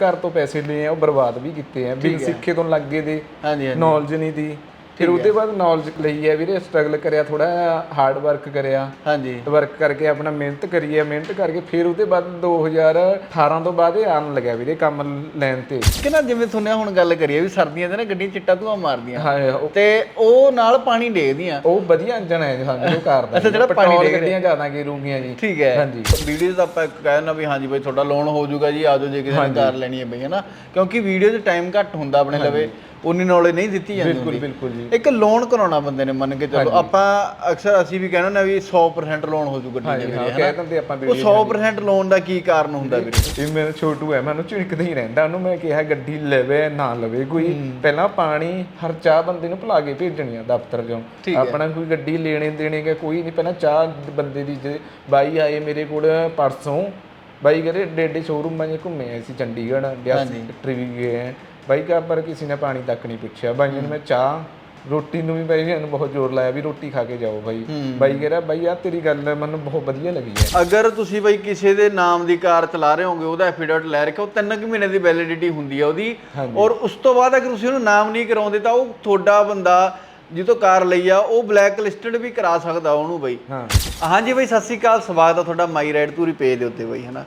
ਘਰ ਤੋਂ ਪੈਸੇ ਲਏ ਆ ਉਹ ਬਰਬਾਦ ਵੀ ਕੀਤੇ ਆ ਬਿਨ ਸਿੱਖੇ ਤੋਂ ਲੱਗੇ ਦੇ ਹਾਂਜੀ ਹਾਂਜੀ। ਨੌਲੇਜ ਨਹੀਂ ਦੀ। ਫਿਰ ਉਹਦੇ ਬਾਅਦ ਨੌਲੇਜ ਲਈ ਹੈ ਵੀਰੇ ਸਟਰਗਲ ਕਰਿਆ ਥੋੜਾ ਹਾਰਡ ਵਰਕ ਕਰਿਆ ਹਾਂਜੀ। ਵਰਕ ਕਰਕੇ ਆਪਣਾ ਮਿਹਨਤ ਕਰੀਏ ਮਿਹਨਤ ਕਰਕੇ ਫਿਰ ਉਹਦੇ ਬਾਅਦ 2018 ਤੋਂ ਬਾਅਦ ਇਹ ਆਉਣ ਲੱਗਿਆ ਵੀਰੇ ਕੰਮ ਲੈਣ ਤੇ। ਕਿ ਨਾ ਜਿਵੇਂ ਤੁਹਾਨੂੰ ਹੁਣ ਗੱਲ ਕਰੀਏ ਵੀ ਸਰਦੀਆਂ ਦੇ ਨਾ ਗੱਡੀਆਂ ਚਿੱਟਾ ਧੂਆ ਮਾਰਦੀਆਂ। ਹਾਂ ਉਹ- ਤੇ ਉਹ ਨਾਲ ਪਾਣੀ ਡੇਗਦੀਆਂ। ਉਹ ਵਧੀਆ ਇੰਜਨ ਹੈ ਸਾਨੂੰ ਉਹ ਕਾਰ ਦਾ ਅੱਛਾ, ਜਿਹੜਾ ਪਾਣੀ ਪੈਟਰੋਲ ਦੇ ਕੇ- ਗੱਡੀਆਂ ਜ਼ਿਆਦਾ ਗੇਰੂਗੀਆਂ ਜੀ। ਠੀਕ ਹੈ। ਹਾਂਜੀ। ਵੀਡੀਓ ਦਾ ਆਪਾਂ ਕਹਿਣਾ ਵੀ ਹਾਂਜੀ ਬਈ ਤੁਹਾਡਾ ਲੋਨ ਹੋ ਜਾਊਗਾ ਜੀ ਆਜੋ ਜੇ ਕਿਸੇ ਨੇ ਕਾਰ ਲੈਣੀ ਹੈ ਬਈ ਹਨਾ ਕਿਉਂਕਿ ਵੀਡੀਓ 'ਚ ਟਾਈਮ ਘੱਟ ਹੁੰਦਾ ਆਪਣੇ ਲਵੇ। ਉਨੀ ਨੌਲੇਜ ਨਹੀਂ ਦਿੱਤੀ ਜਾਂਦੀ ਬਿਲਕੁਲ ਹੁੰਦੀ। ਬਿਲਕੁਲ ਜੀ। ਇੱਕ ਲੋਨ ਕਰਾਉਣਾ ਬੰਦੇ ਨੇ ਮੰਨ ਕੇ ਚੱਲੋ। ਆਪਾਂ ਅਕਸਰ ਅਸੀਂ ਵੀ ਕਹਿੰਦੇ ਨੇ ਵੀ 100% ਲੋਨ ਹੋ ਜੂ ਗੱਡੀ ਦੇ ਹਾਂਜੀ ਹਾਂ ਕਹਿ ਦਿੰਦੇ ਆਪਾਂ ਉਹ ਵੀਡੀਓ 100% ਲੋਨ ਦਾ ਕੀ ਕਾਰਨ ਹੁੰਦਾ ਵੀਰੇ? ਇਹ ਮੇਰਾ ਛੋਟੂ ਹੈ ਮੈਨੂੰ ਝਿੜਕਦਾ ਹੀ ਰਹਿੰਦਾ ਉਹਨੂੰ ਮੈਂ ਕਿਹਾ ਗੱਡੀ ਲਵੇ ਨਾ ਲਵੇ ਕੋਈ। ਪਹਿਲਾਂ ਪਾਣੀ ਹਰ ਚਾਹ ਬੰਦੇ ਨੂੰ ਭੁਲਾ ਕੇ ਭੇਜਣੀ ਆ ਦਫ਼ਤਰ ਚੋਂ। ਆਪਣਾ ਕੋਈ ਗੱਡੀ ਲੈਣੇ ਦੇਣੇ ਦਾ ਕੋਈ ਨਹੀਂ ਪਹਿਲਾਂ ਚਾਹ ਬੰਦੇ ਦੀ ਜੇ ਬਾਈ ਆਏ ਮੇਰੇ ਕੋਲ ਪਰਸੋਂ ਬਾਈ ਕਹਿੰਦੇ ਡੇਡੇ ਸ਼ੋਰੂਮਾਂ 'ਚ ਘੁੰਮੇ ਆਏ ਸੀ ਚੰਡੀਗੜ੍ਹ ਬਿਆਸੀ ਫੈਕਟਰੀ ਵੀ ਗਏ ਹੈ ਬਾਈ ਕਾ ਪਰ ਕਿਸੇ ਨੇ ਪਾਣੀ ਤੱਕ ਨਹੀਂ ਪੁੱਛਿਆ। ਬਾਈਆਂ ਨੂੰ ਮੈਂ ਚਾਹ ਰੋਟੀ ਨੂੰ ਵੀ ਬਾਈ ਨੇ ਬਹੁਤ ਜ਼ੋਰ ਲਾਇਆ ਵੀ ਰੋਟੀ ਖਾ ਕੇ ਜਾਓ ਬਾਈ। ਬਾਈ ਕਹਿੰਦਾ ਬਾਈ ਆ ਤੇਰੀ ਗੱਲ ਮੈਨੂੰ ਬਹੁਤ ਵਧੀਆ ਲੱਗੀ ਹੈ। ਅਗਰ ਤੁਸੀਂ ਬਈ ਕਿਸੇ ਦੇ ਨਾਮ ਦੀ ਕਾਰ ਚਲਾ ਰਹੇ ਹੋਗੇ ਉਹਦਾ ਐਫੀਡੇਵਿਟ ਲੈ ਉਹ ਤਿੰਨ ਕੁ ਮਹੀਨੇ ਦੀ ਵੈਲਿਡਿਟੀ ਹੁੰਦੀ ਹੈ ਉਹਦੀ। ਔਰ ਉਸ ਤੋਂ ਬਾਅਦ ਅਗਰ ਤੁਸੀਂ ਉਹਨੂੰ ਨਾਮ ਨਹੀਂ ਕਰਾਉਂਦੇ ਤਾਂ ਉਹ ਤੁਹਾਡਾ ਬੰਦਾ ਜਿੱਤੋਂ ਕਾਰ ਲਈ ਆ ਉਹ ਬਲੈਕ ਲਿਸਟਡ ਵੀ ਕਰਾ ਸਕਦਾ ਉਹਨੂੰ ਬਈ। ਹਾਂ। ਹਾਂਜੀ ਬਈ ਸਤਿ ਸ਼੍ਰੀ ਅਕਾਲ ਸਵਾਗਤ ਹੈ ਤੁਹਾਡਾ ਮਾਈ ਰਾਈਡ ਟੂਰੀ ਪੇਜ ਦੇ ਉੱਤੇ ਬਈ ਹਨਾ।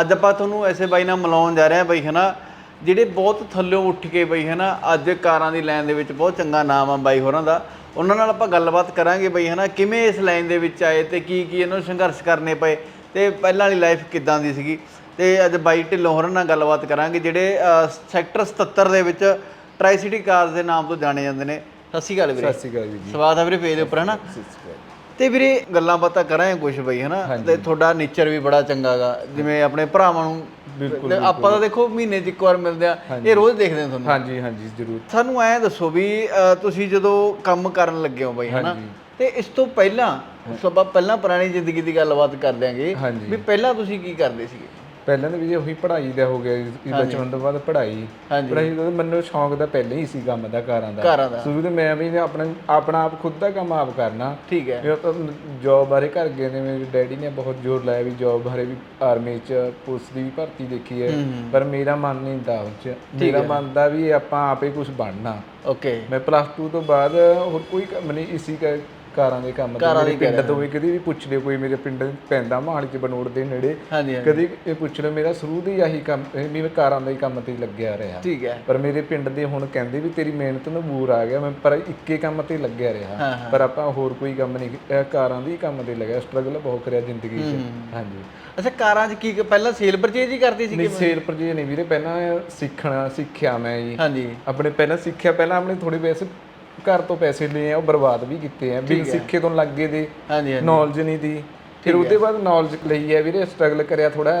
ਅੱਜ ਆਪਾਂ ਤੁਹਾਨੂੰ ਐਸੇ ਬਾਈ ਨਾਲ ਮਿਲਾਉਣ ਜਾ ਰਹੇ ਹਾਂ ਬਈ ਹਨਾ। ਜਿਹੜੇ ਬਹੁਤ ਥੱਲਿਓਂ ਉੱਠ ਕੇ ਬਈ ਹਨਾ ਅੱਜ ਕਾਰਾਂ ਦੀ ਲਾਈਨ ਦੇ ਵਿੱਚ ਬਹੁਤ ਚੰਗਾ ਨਾਮ ਆ ਬਾਈ ਹੋਰਾਂ ਦਾ ਉਹਨਾਂ ਨਾਲ ਆਪਾਂ ਗੱਲਬਾਤ ਕਰਾਂਗੇ ਬਈ ਹਨਾ ਕਿਵੇਂ ਇਸ ਲਾਈਨ ਦੇ ਵਿੱਚ ਆਏ ਤੇ ਕੀ ਕੀ ਇਹਨਾਂ ਨੂੰ ਸੰਘਰਸ਼ ਕਰਨੇ ਪਏ ਤੇ ਪਹਿਲਾਂ ਵਾਲੀ ਲਾਈਫ ਕਿੱਦਾਂ ਦੀ ਸੀਗੀ ਤੇ ਅੱਜ ਬਾਈ ਢਿੱਲੋਂ ਹੋਰਾਂ ਨਾਲ ਗੱਲਬਾਤ ਕਰਾਂਗੇ ਜਿਹੜੇ ਸੈਕਟਰ 77 ਦੇ ਵਿੱਚ ਟਰਾਈ ਸਿਟੀ ਕਾਰਸ ਦੇ ਨਾਮ ਤੋਂ ਜਾਣੇ ਜਾਂਦੇ ਨੇ। ਸਤਿ ਸ਼੍ਰੀ ਅਕਾਲ ਵੀਰੇ। ਸਤਿ ਸ਼੍ਰੀ ਅਕਾਲ ਜੀ। ਸਵਾਗਤ ਹੈ ਵੀਰੇ ਪੇਜ ਦੇ ਉੱਪਰ ਹਨਾ ਤੇ ਵੀਰੇ ਗੱਲਾਂ ਬਾਤਾਂ ਕਰਾਂਗੇ ਕੁਝ ਬਈ ਹਨਾ ਤੇ ਤੁਹਾਡਾ ਨੇਚਰ ਵੀ ਬੜਾ ਚੰਗਾਗਾ ਜਿਵੇਂ ਆਪਣੇ ਭਰਾਵਾਂ ਨੂੰ ਬਿਲਕੁਲ, ਆਪਾਂ ਤਾਂ ਦੇਖੋ ਮਹੀਨੇ 'ਚ ਇੱਕ ਵਾਰ ਮਿਲਦੇ ਆ। ਇਹ ਰੋਜ਼ ਦੇਖਦੇ ਆ ਤੁਹਾਨੂੰ। ਹਾਂਜੀ ਹਾਂਜੀ ਜ਼ਰੂਰ। ਸਾਨੂੰ ਐਂ ਦੱਸੋ ਵੀ ਤੁਸੀਂ ਜਦੋਂ ਕੰਮ ਕਰਨ ਲੱਗੇ ਹੋ ਬਈ ਹਨਾ? ਤੇ ਇਸ ਤੋਂ ਪਹਿਲਾਂ ਬਾਅਦ ਪਹਿਲਾਂ ਪੁਰਾਣੀ ਜ਼ਿੰਦਗੀ ਦੀ ਗੱਲਬਾਤ ਕਰ ਦਿਆਂਗੇ। ਵੀ ਪਹਿਲਾਂ ਤੁਸੀਂ ਕੀ ਕਰਦੇ ਸੀਗੇ? ਪਹਿਲਾਂ ਤਾਂ ਵੀ ਉਹੀ ਪੜ੍ਹਾਈ ਦਾ ਹੋ ਗਿਆ ਜੀ ਬਚਪਨ ਤੋਂ ਬਾਅਦ ਪੜ੍ਹਾਈ। ਪੜ੍ਹਾਈ ਦਾ ਤਾਂ ਮੈਨੂੰ ਸ਼ੌਂਕ ਦਾ ਪਹਿਲਾਂ ਹੀ ਸੀ ਕੰਮ ਦਾ ਕਾਰਾਂ ਦਾ। ਸ਼ੁਰੂ ਤੋਂ ਮੈਂ ਵੀ ਆਪਣਾ ਆਪਣਾ ਆਪ ਖੁਦ ਦਾ ਕੰਮ ਆਪ ਕਰਨਾ। ਠੀਕ ਹੈ। ਵੀ ਆਪਾਂ ਜੌਬ ਬਾਰੇ ਘਰ ਗਏ ਨੇ ਮੇਰੇ ਡੈਡੀ ਨੇ ਬਹੁਤ ਜ਼ੋਰ ਲਾਇਆ ਵੀ ਜੌਬ ਬਾਰੇ ਵੀ ਆਰਮੀ ਚ ਪੁਲਿਸ ਦੀ ਵੀ ਭਰਤੀ ਦੇਖੀ ਹੈ। ਪਰ ਮੇਰਾ ਮਨ ਨਹੀਂ ਦਾ ਉਹ ਚ। ਮੇਰਾ ਮਨ ਦਾ ਵੀ ਆਪਾਂ ਆਪੇ ਕੁਝ ਬਣਨਾ। ਓਕੇ। ਮੈਂ ਪਲੱਸ 2 ਤੋਂ ਬਾਅਦ ਹੋਰ ਕੋਈ ਕੰਮ ਨਹੀਂ ਇਸੀ ਕ- ਕਾਰਾਂ ਦੇ ਕੰਮ ਤੇ ਮੇਰੇ ਪਿੰਡ ਤੋਂ ਵੀ ਕਦੀ ਵੀ ਪੁੱਛ ਲਿਓ ਕੋਈ ਮੇਰੇ ਪਿੰਡ ਪੈਂਦਾ ਮਹਾਲੀ ਚ ਬਨੋੜ ਦੇ ਨੇੜੇ। ਕਦੀ ਇਹ ਪੁੱਛ ਲਓ ਮੇਰਾ ਸ਼ੁਰੂ ਹੀ ਆਹੀ ਕੰਮ ਵੀ ਮੈਂ ਕਾਰਾਂ ਦਾ ਹੀ ਕੰਮ ਤੇ ਲੱਗਿਆ ਰਿਹਾ। ਠੀਕ ਹੈ। ਪਰ ਮੇਰੇ ਪਿੰਡ ਦੇ ਹੁਣ ਕਹਿੰਦੇ ਵੀ ਤੇਰੀ ਮਿਹਨਤ ਨੂੰ ਬੂਰ ਆ ਗਿਆ ਮੈਂ ਪਰ ਇੱਕੇ ਕੰਮ ਤੇ ਲੱਗਿਆ ਰਿਹਾ। ਪਰ ਆਪਾਂ ਹੋਰ ਕੋਈ ਕੰਮ ਨਹੀਂ ਕਾਰਾਂ ਦੇ ਕੰਮ ਤੇ ਲੱਗਿਆ ਸਟਰਗਲ ਬਹੁਤ ਕਰਿਆ ਜ਼ਿੰਦਗੀ 'ਚ। ਹਾਂਜੀ। ਅੱਛਾ ਕਾਰਾਂ 'ਚ ਕੀ ਪਹਿਲਾਂ ਸੇਲ ਪਰਚੇਜ ਹੀ ਕਰਦੇ ਸੀ ਨਹੀਂ ਸੇਲ ਪਰਜੇ ਨਹੀਂ ਵੀਰੇ ਪਹਿਲਾਂ ਸਿੱਖਣਾ ਸਿੱਖਿਆ ਮੈਂ ਜੀ। ਹਾਂਜੀ। ਆਪਣੇ ਪਹਿਲਾਂ ਸਿੱਖਿਆ ਪਹਿਲਾਂ ਆਪਣੇ ਥੋੜੇ ਪੈਸੇ ਘਰ ਤੋਂ ਪੈਸੇ ਲਏ ਆ ਉਹ ਬਰਬਾਦ ਵੀ ਕੀਤੇ ਆ ਬਿਨ ਸਿੱਖੇ ਤੋਂ ਲੱਗੇ ਦੇ ਹਾਂਜੀ ਹਾਂਜੀ। ਨੌਲੇਜ ਨਹੀਂ ਦੀ। ਫਿਰ ਉਹਦੇ ਬਾਅਦ ਨੌਲੇਜ ਲਈ ਹੈ ਵੀਰੇ ਸਟਰਗਲ ਕਰਿਆ ਥੋੜਾ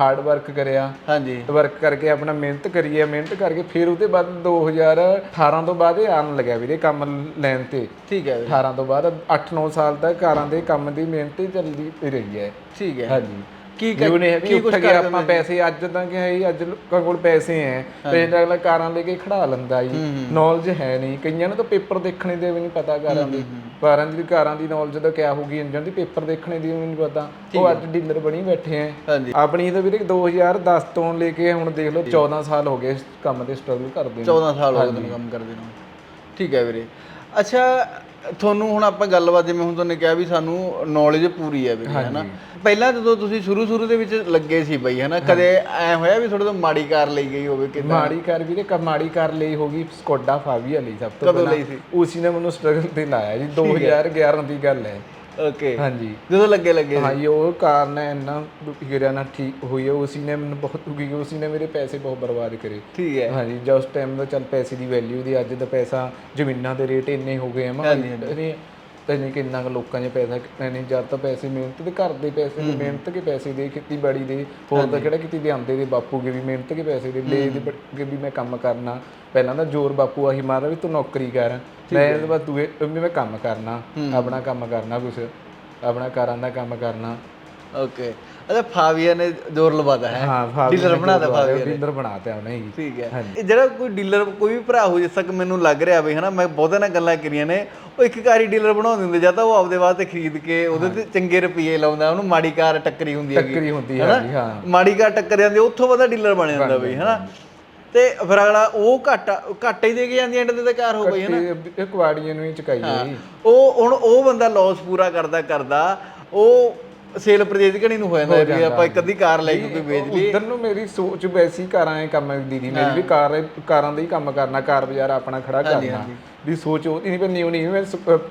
ਹਾਰਡ ਵਰਕ ਕਰਿਆ। ਹਾਂਜੀ। ਵਰਕ ਕਰਕੇ ਆਪਣਾ ਮਿਹਨਤ ਕਰੀਏ ਮਿਹਨਤ ਕਰਕੇ ਫਿਰ ਉਹਦੇ ਬਾਅਦ 2018 ਤੋਂ ਬਾਅਦ ਇਹ ਆਉਣ ਲੱਗਿਆ ਵੀਰੇ ਕੰਮ ਲੈਣ ਤੇ। ਠੀਕ ਹੈ ਵੀਰੇ, 18 ਤੋਂ ਬਾਅਦ 8-9 ਸਾਲ ਤੱਕ ਕਾਰਾਂ ਦੇ ਕੰਮ ਦੀ ਮਿਹਨਤ ਹੀ ਚੱਲਦੀ ਰਹੀ ਹੈ। ਠੀਕ ਹੈ। ਹਾਂਜੀ। ਕੀ ਕੀ ਨੇ ਕੀ ਉੱਠ ਕੁਛ ਗਿਆ ਆਪਾਂ ਪੈਸੇ ਅੱਜ ਤਾਂ ਕਿ ਹੈ ਹੀ ਅੱਜ ਲੋਕਾਂ ਕੋਲ ਪੈਸੇ ਹੈ। ਤੇ ਅਗਲਾ ਕਾਰਾਂ ਲੈ ਕੇ ਖੜਾ ਲੈਂਦਾ ਜੀ। ਨੌਲੇਜ ਹੈ। ਨਹੀਂ। ਕਈਆਂ ਨੂੰ ਤਾਂ ਪੇਪਰ ਦੇਖਣੇ ਦੇ ਵੀ ਨਹੀਂ ਪਤਾ ਕਾਰਾਂ ਦੀ। ਕਾਰਾਂ ਦੀ ਕਾਰਾਂ ਦੀ ਨੌਲੇਜ ਤਾਂ ਕਿਆ ਹੋਊਗੀ ਇੰਜਨ ਦੀ ਪੇਪਰ ਦੇਖਣੇ ਦੀ ਵੀ ਨਹੀਂ ਪਤਾ। ਉਹ ਅੱਜ ਡੀਲਰ ਬਣੀ ਬੈਠੇ ਹੈ ਹਾਂਜੀ। ਆਪਣੀ ਤਾਂ ਵੀਰੇ 2010 ਤੋਂ ਲੈ ਕੇ ਹੁਣ ਦੇਖ ਲਓ 14 ਸਾਲ ਹੋ ਗਏ ਇਸ ਕੰਮ ਤੇ ਸਟਰਗਲ ਕਰਦੇ ਨੂੰ। 14 ਸਾਲ ਹੋ ਗਏ ਤੁਹਾਨੂੰ ਕੰਮ ਕਰਦੇ ਨੂੰ। ਠੀਕ ਹੈ ਵੀਰੇ। ਅੱਛਾ ਤੁਹਾਨੂੰ ਹੁਣ ਆਪਾਂ ਗੱਲਬਾਤ ਜਿਵੇਂ ਹੁਣ ਤੁਹਾਨੂੰ ਕਿਹਾ ਵੀ ਸਾਨੂੰ ਨੌਲੇਜ ਪੂਰੀ ਹੈ ਵੀਰੇ ਹਨਾ? ਪਹਿਲਾਂ ਜਦੋਂ ਤੁਸੀਂ ਸ਼ੁਰੂ ਸ਼ੁਰੂ ਦੇ ਵਿੱਚ ਲੱਗੇ ਸੀ ਬਈ ਹਨਾ? ਕਦੇ ਐ ਹੋਇਆ ਵੀ ਤੁਹਾਡੇ ਤੋਂ ਮਾੜੀ ਕਾਰ ਲਈ ਗਈ ਹੋਵੇ ਕਿ ਮਾੜੀ ਕਾਰ ਵੀਰੇ ਮਾੜੀ ਕਾਰ ਲਈ ਹੋਗੀ ਸਕੋਡਾ ਫਾਵੀਆ ਲਈ ਸਭ ਤੋਂ ਕਦੋਂ ਸੀ? ਉਸੀ ਨੇ ਮੈਨੂੰ ਸਟਰਗਲ ਤੇ ਲਾਇਆ ਜੀ 2011 ਦੀ ਗੱਲ ਹੈ। ਓਕੇ ਹਾਂਜੀ। ਜਦੋਂ ਲੱਗੇ ਲੱਗੇ। ਹਾਂ ਜੀ ਉਹ ਕਾਰ ਨੇ ਇੰਨਾ ਕਰਿਆ ਨਾ ਠੀਕ ਹੋਈ ਹੈ ਉਸੀ ਨੇ ਮੈਨੂੰ ਬਹੁਤ ਦੁਖੀ ਕੀਤਾ ਉਸੀ ਨੇ ਮੇਰੇ ਪੈਸੇ ਬਹੁਤ ਬਰਬਾਦ ਕਰੇ। ਠੀਕ ਹੈ। ਹਾਂਜੀ ਜਦ ਉਸ ਟਾਈਮ ਦਾ ਚੱਲ ਪੈਸੇ ਦੀ ਵੈਲਿਊ ਦੀ ਅੱਜ ਦਾ ਪੈਸਾ ਜ਼ਮੀਨਾਂ ਦੇ ਰੇਟ ਇੰਨੇ ਹੋ ਗਏ ਆ ਮੈਂ ਤੇ ਨਹੀਂ ਕਿੰਨਾ ਕੁ ਲੋਕਾਂ 'ਚ ਪੈਸਾ ਨਹੀਂ ਜਦ ਤਾਂ ਪੈਸੇ ਮਿਹਨਤ ਦੇ ਘਰ ਦੇ ਪੈਸੇ ਦੇ ਮਿਹਨਤ ਕੇ ਪੈਸੇ ਦੇ ਖੇਤੀਬਾੜੀ ਦੇ ਹੋਰ ਤਾਂ ਕਿਹੜਾ ਕਿਤੇ ਦੇ ਆਂਦੇ ਦੇ ਬਾਪੂ ਕੇ ਵੀ ਮਿਹਨਤ ਕੇ ਪੈਸੇ ਦੇ ਲੈ ਦੇ ਕੇ ਵੀ ਮੈਂ ਕੰਮ ਕਰਨਾ। ਪਹਿਲਾਂ ਤਾਂ ਜ਼ੋਰ ਬਾਪੂ ਆਹੀ ਮਾਰਾ ਵੀ ਤੂੰ ਨੌਕਰੀ ਕਰ। ਮੈਂ ਇਹਦੇ ਬਾਅਦ ਤੂੰ ਇਹ- ਵੀ ਮੈਂ ਕੰਮ ਕਰਨਾ ਆਪਣਾ ਕੰਮ ਕਰਨਾ ਕੁਛ ਆਪਣਾ ਕਾਰਾਂ ਦਾ ਕੰਮ ਕਰਨਾ। ਓਕੇ ਅੱਛਾ ਫਾਵੀਆ ਨੇ ਜ਼ੋਰ ਲਵਾਦਾ ਹੈ। ਹਾਂ ਡੀਲਰ ਬਣਾਦਾ ਫਾਵੀਆ ਨੇ। ਡੀਲਰ ਬਣਾਤਾ ਉਹਨੇ ਜੀ ਠੀਕ ਹੈ। ਇਹ ਜਿਹੜਾ ਕੋਈ ਡੀਲਰ ਕੋਈ ਵੀ ਭਰਾ ਹੋ ਜਿਸ ਤੱਕ ਮੈਨੂੰ ਲੱਗ ਰਿਹਾ ਵੀ ਹਨਾ ਮੈਂ ਬਹੁਤਾਂ ਨਾਲ ਗੱਲਾਂ ਕਰੀਆਂ ਨੇ ਉਹ ਇੱਕ ਕਾਰੀ ਡੀਲਰ ਬਣਾ ਦਿੰਦੇ ਜਾਂ ਤਾਂ ਉਹ ਆਪਦੇ ਵਾਸਤੇ ਖਰੀਦ ਕੇ ਉਹਦੇ ਤੇ ਚੰਗੇ ਰੁਪਏ ਲਾਉਂਦਾ ਉਹਨੂੰ ਮਾੜੀ ਕਾਰ ਟੱਕਰੀ ਹੁੰਦੀ ਹੈਗੀ। ਟੱਕਰੀ ਹੁੰਦੀ ਹੈ ਜੀ ਹਾਂ। ਮਾੜੀ ਕਾਰ ਟੱਕਰ ਜਾਂਦੀ ਉੱਥੋਂ ਵਧਾ ਡੀਲਰ ਬਣ ਜਾਂਦਾ ਬਈ ਹਨਾ? ਤੇ ਫਿਰ ਅਗਲਾ ਉਹ ਘਾਟਾ ਘਾਟਾ ਹੀ ਦੇ ਕੇ ਜਾਂਦੀ ਐਂਡ ਤੇ ਤਾਂ ਕਾਰ ਹੋ ਗਈ ਹਨਾ ਤੇ ਇਹ ਕੁਆੜੀਆਂ ਨੂੰ ਹੀ ਚਕਾਈ ਹੈ। ਉਹ ਹੁਣ ਉਹ ਬੰਦਾ ਲਾਸ ਪੂਰਾ ਕਰਦਾ ਕਰਦਾ ਉਹ ਸੇਲ ਪਰਚੇਜ ਘਣੀ ਨੂੰ ਹੋ ਜਾਂਦਾ ਵੀ ਆਪਾਂ ਇੱਕ ਅੱਧੀ ਕਾਰ ਲੈ ਕੇ ਕੋਈ ਵੇਚ ਲਈ ਉਧਰ ਨੂੰ ਮੇਰੀ ਸੋਚ ਵੈਸੀ ਕਾਰਾਂ ਐ ਕੰਮ ਦੀਦੀ ਮੇਰੀ ਵੀ ਕਾਰ ਕਾਰਾਂ ਦਾ ਹੀ ਕੰਮ ਕਰਨਾ ਕਾਰ ਬਾਜ਼ਾਰ ਆਪਣਾ ਖੜਾ ਕਰਨਾ। ਵੀ ਸੋਚ ਉਹ ਨਹੀਂ ਪਰ ਨਿਉ ਨਹੀਂ ਮੈਂ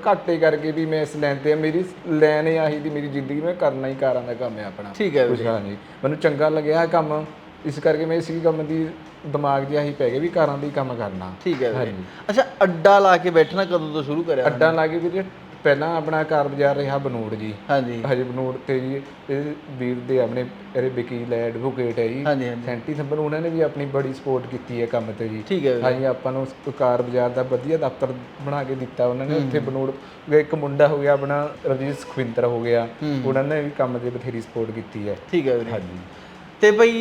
ਘਾਟੇ ਕਰਕੇ ਵੀ ਮੈਂ ਇਸ ਲੈਣ ਤੇ ਮੇਰੀ ਲੈਣ ਹੀ ਆਹੀ ਦੀ ਮੇਰੀ ਜ਼ਿੰਦਗੀ ਮੈਂ ਕਰਨਾ ਹੀ ਕਾਰਾਂ ਦਾ ਕੰਮ ਹੈ ਆਪਣਾ। ਠੀਕ ਹੈ ਹਾਂ ਨਹੀਂ। ਮੈਨੂੰ ਚੰਗਾ ਲੱਗਿਆ ਇਹ ਕੰਮ। ਇਸ ਕਰਕੇ ਮੈਂ ਇਸੇ ਕੰਮ ਦੀ ਦਿਮਾਗ 'ਚ ਆਹੀ ਪੈ ਗਿਆ ਵੀ ਕਾਰਾਂ ਦਾ ਕੰਮ ਕਰਨਾ। ਠੀਕ ਹੈ ਵੀਰੇ। ਅੱਛਾ ਅੱਡਾ ਲਾ ਕੇ ਬੈਠਣਾ ਕਦੋਂ ਤੋਂ ਸ਼ੁਰੂ ਕਰਿਆ ਅੱਡਾ ਲਾ ਕੇ ਵੀਰੇ ਪਹਿਲਾਂ ਆਪਣਾ ਕਾਰ ਬਾਜ਼ਾਰ ਰਿਹਾ ਬਨੂੜ ਜੀ। ਹਾਂਜੀ। ਹਜੇ ਬਨੂੜ ਤੇ ਜੀ ਇਹ ਵੀਰ ਦੇ ਆਪਣੇ ਇਹਦੇ ਵਕੀਲ ਹੈ ਐਡਵੋਕੇਟ ਹੈ ਜੀ। ਹਾਂਜੀ ਹਾਂਜੀ। ਸੈਂਟੀ ਸੰਬਰ ਉਹਨਾਂ ਨੇ ਵੀ ਆਪਣੀ ਬੜੀ ਸਪੋਰਟ ਕੀਤੀ ਹੈ ਕੰਮ ਤੇ ਜੀ। ਠੀਕ ਹੈ ਵੀਰੇ। ਹਾਂਜੀ ਆਪਾਂ ਨੂੰ ਕਾਰ ਬਾਜ਼ਾਰ ਦਾ ਵਧੀਆ ਦਫ਼ਤਰ ਬਣਾ ਕੇ ਦਿੱਤਾ ਉਹਨਾਂ ਨੇ। ਉੱਥੇ ਬਨੂੜ ਇੱਕ ਮੁੰਡਾ ਹੋ ਗਿਆ ਆਪਣਾ ਰਜੀਸ਼ ਸੁਖਵਿੰਦਰ ਹੋ ਗਿਆ। ਉਹਨਾਂ ਨੇ ਵੀ ਕੰਮ ਦੇ ਬਥੇਰੀ ਸਪੋਰਟ ਕੀਤੀ ਹੈ। ਠੀਕ ਹੈ ਵੀਰੇ। ਹਾਂਜੀ। ਤੇ ਬਈ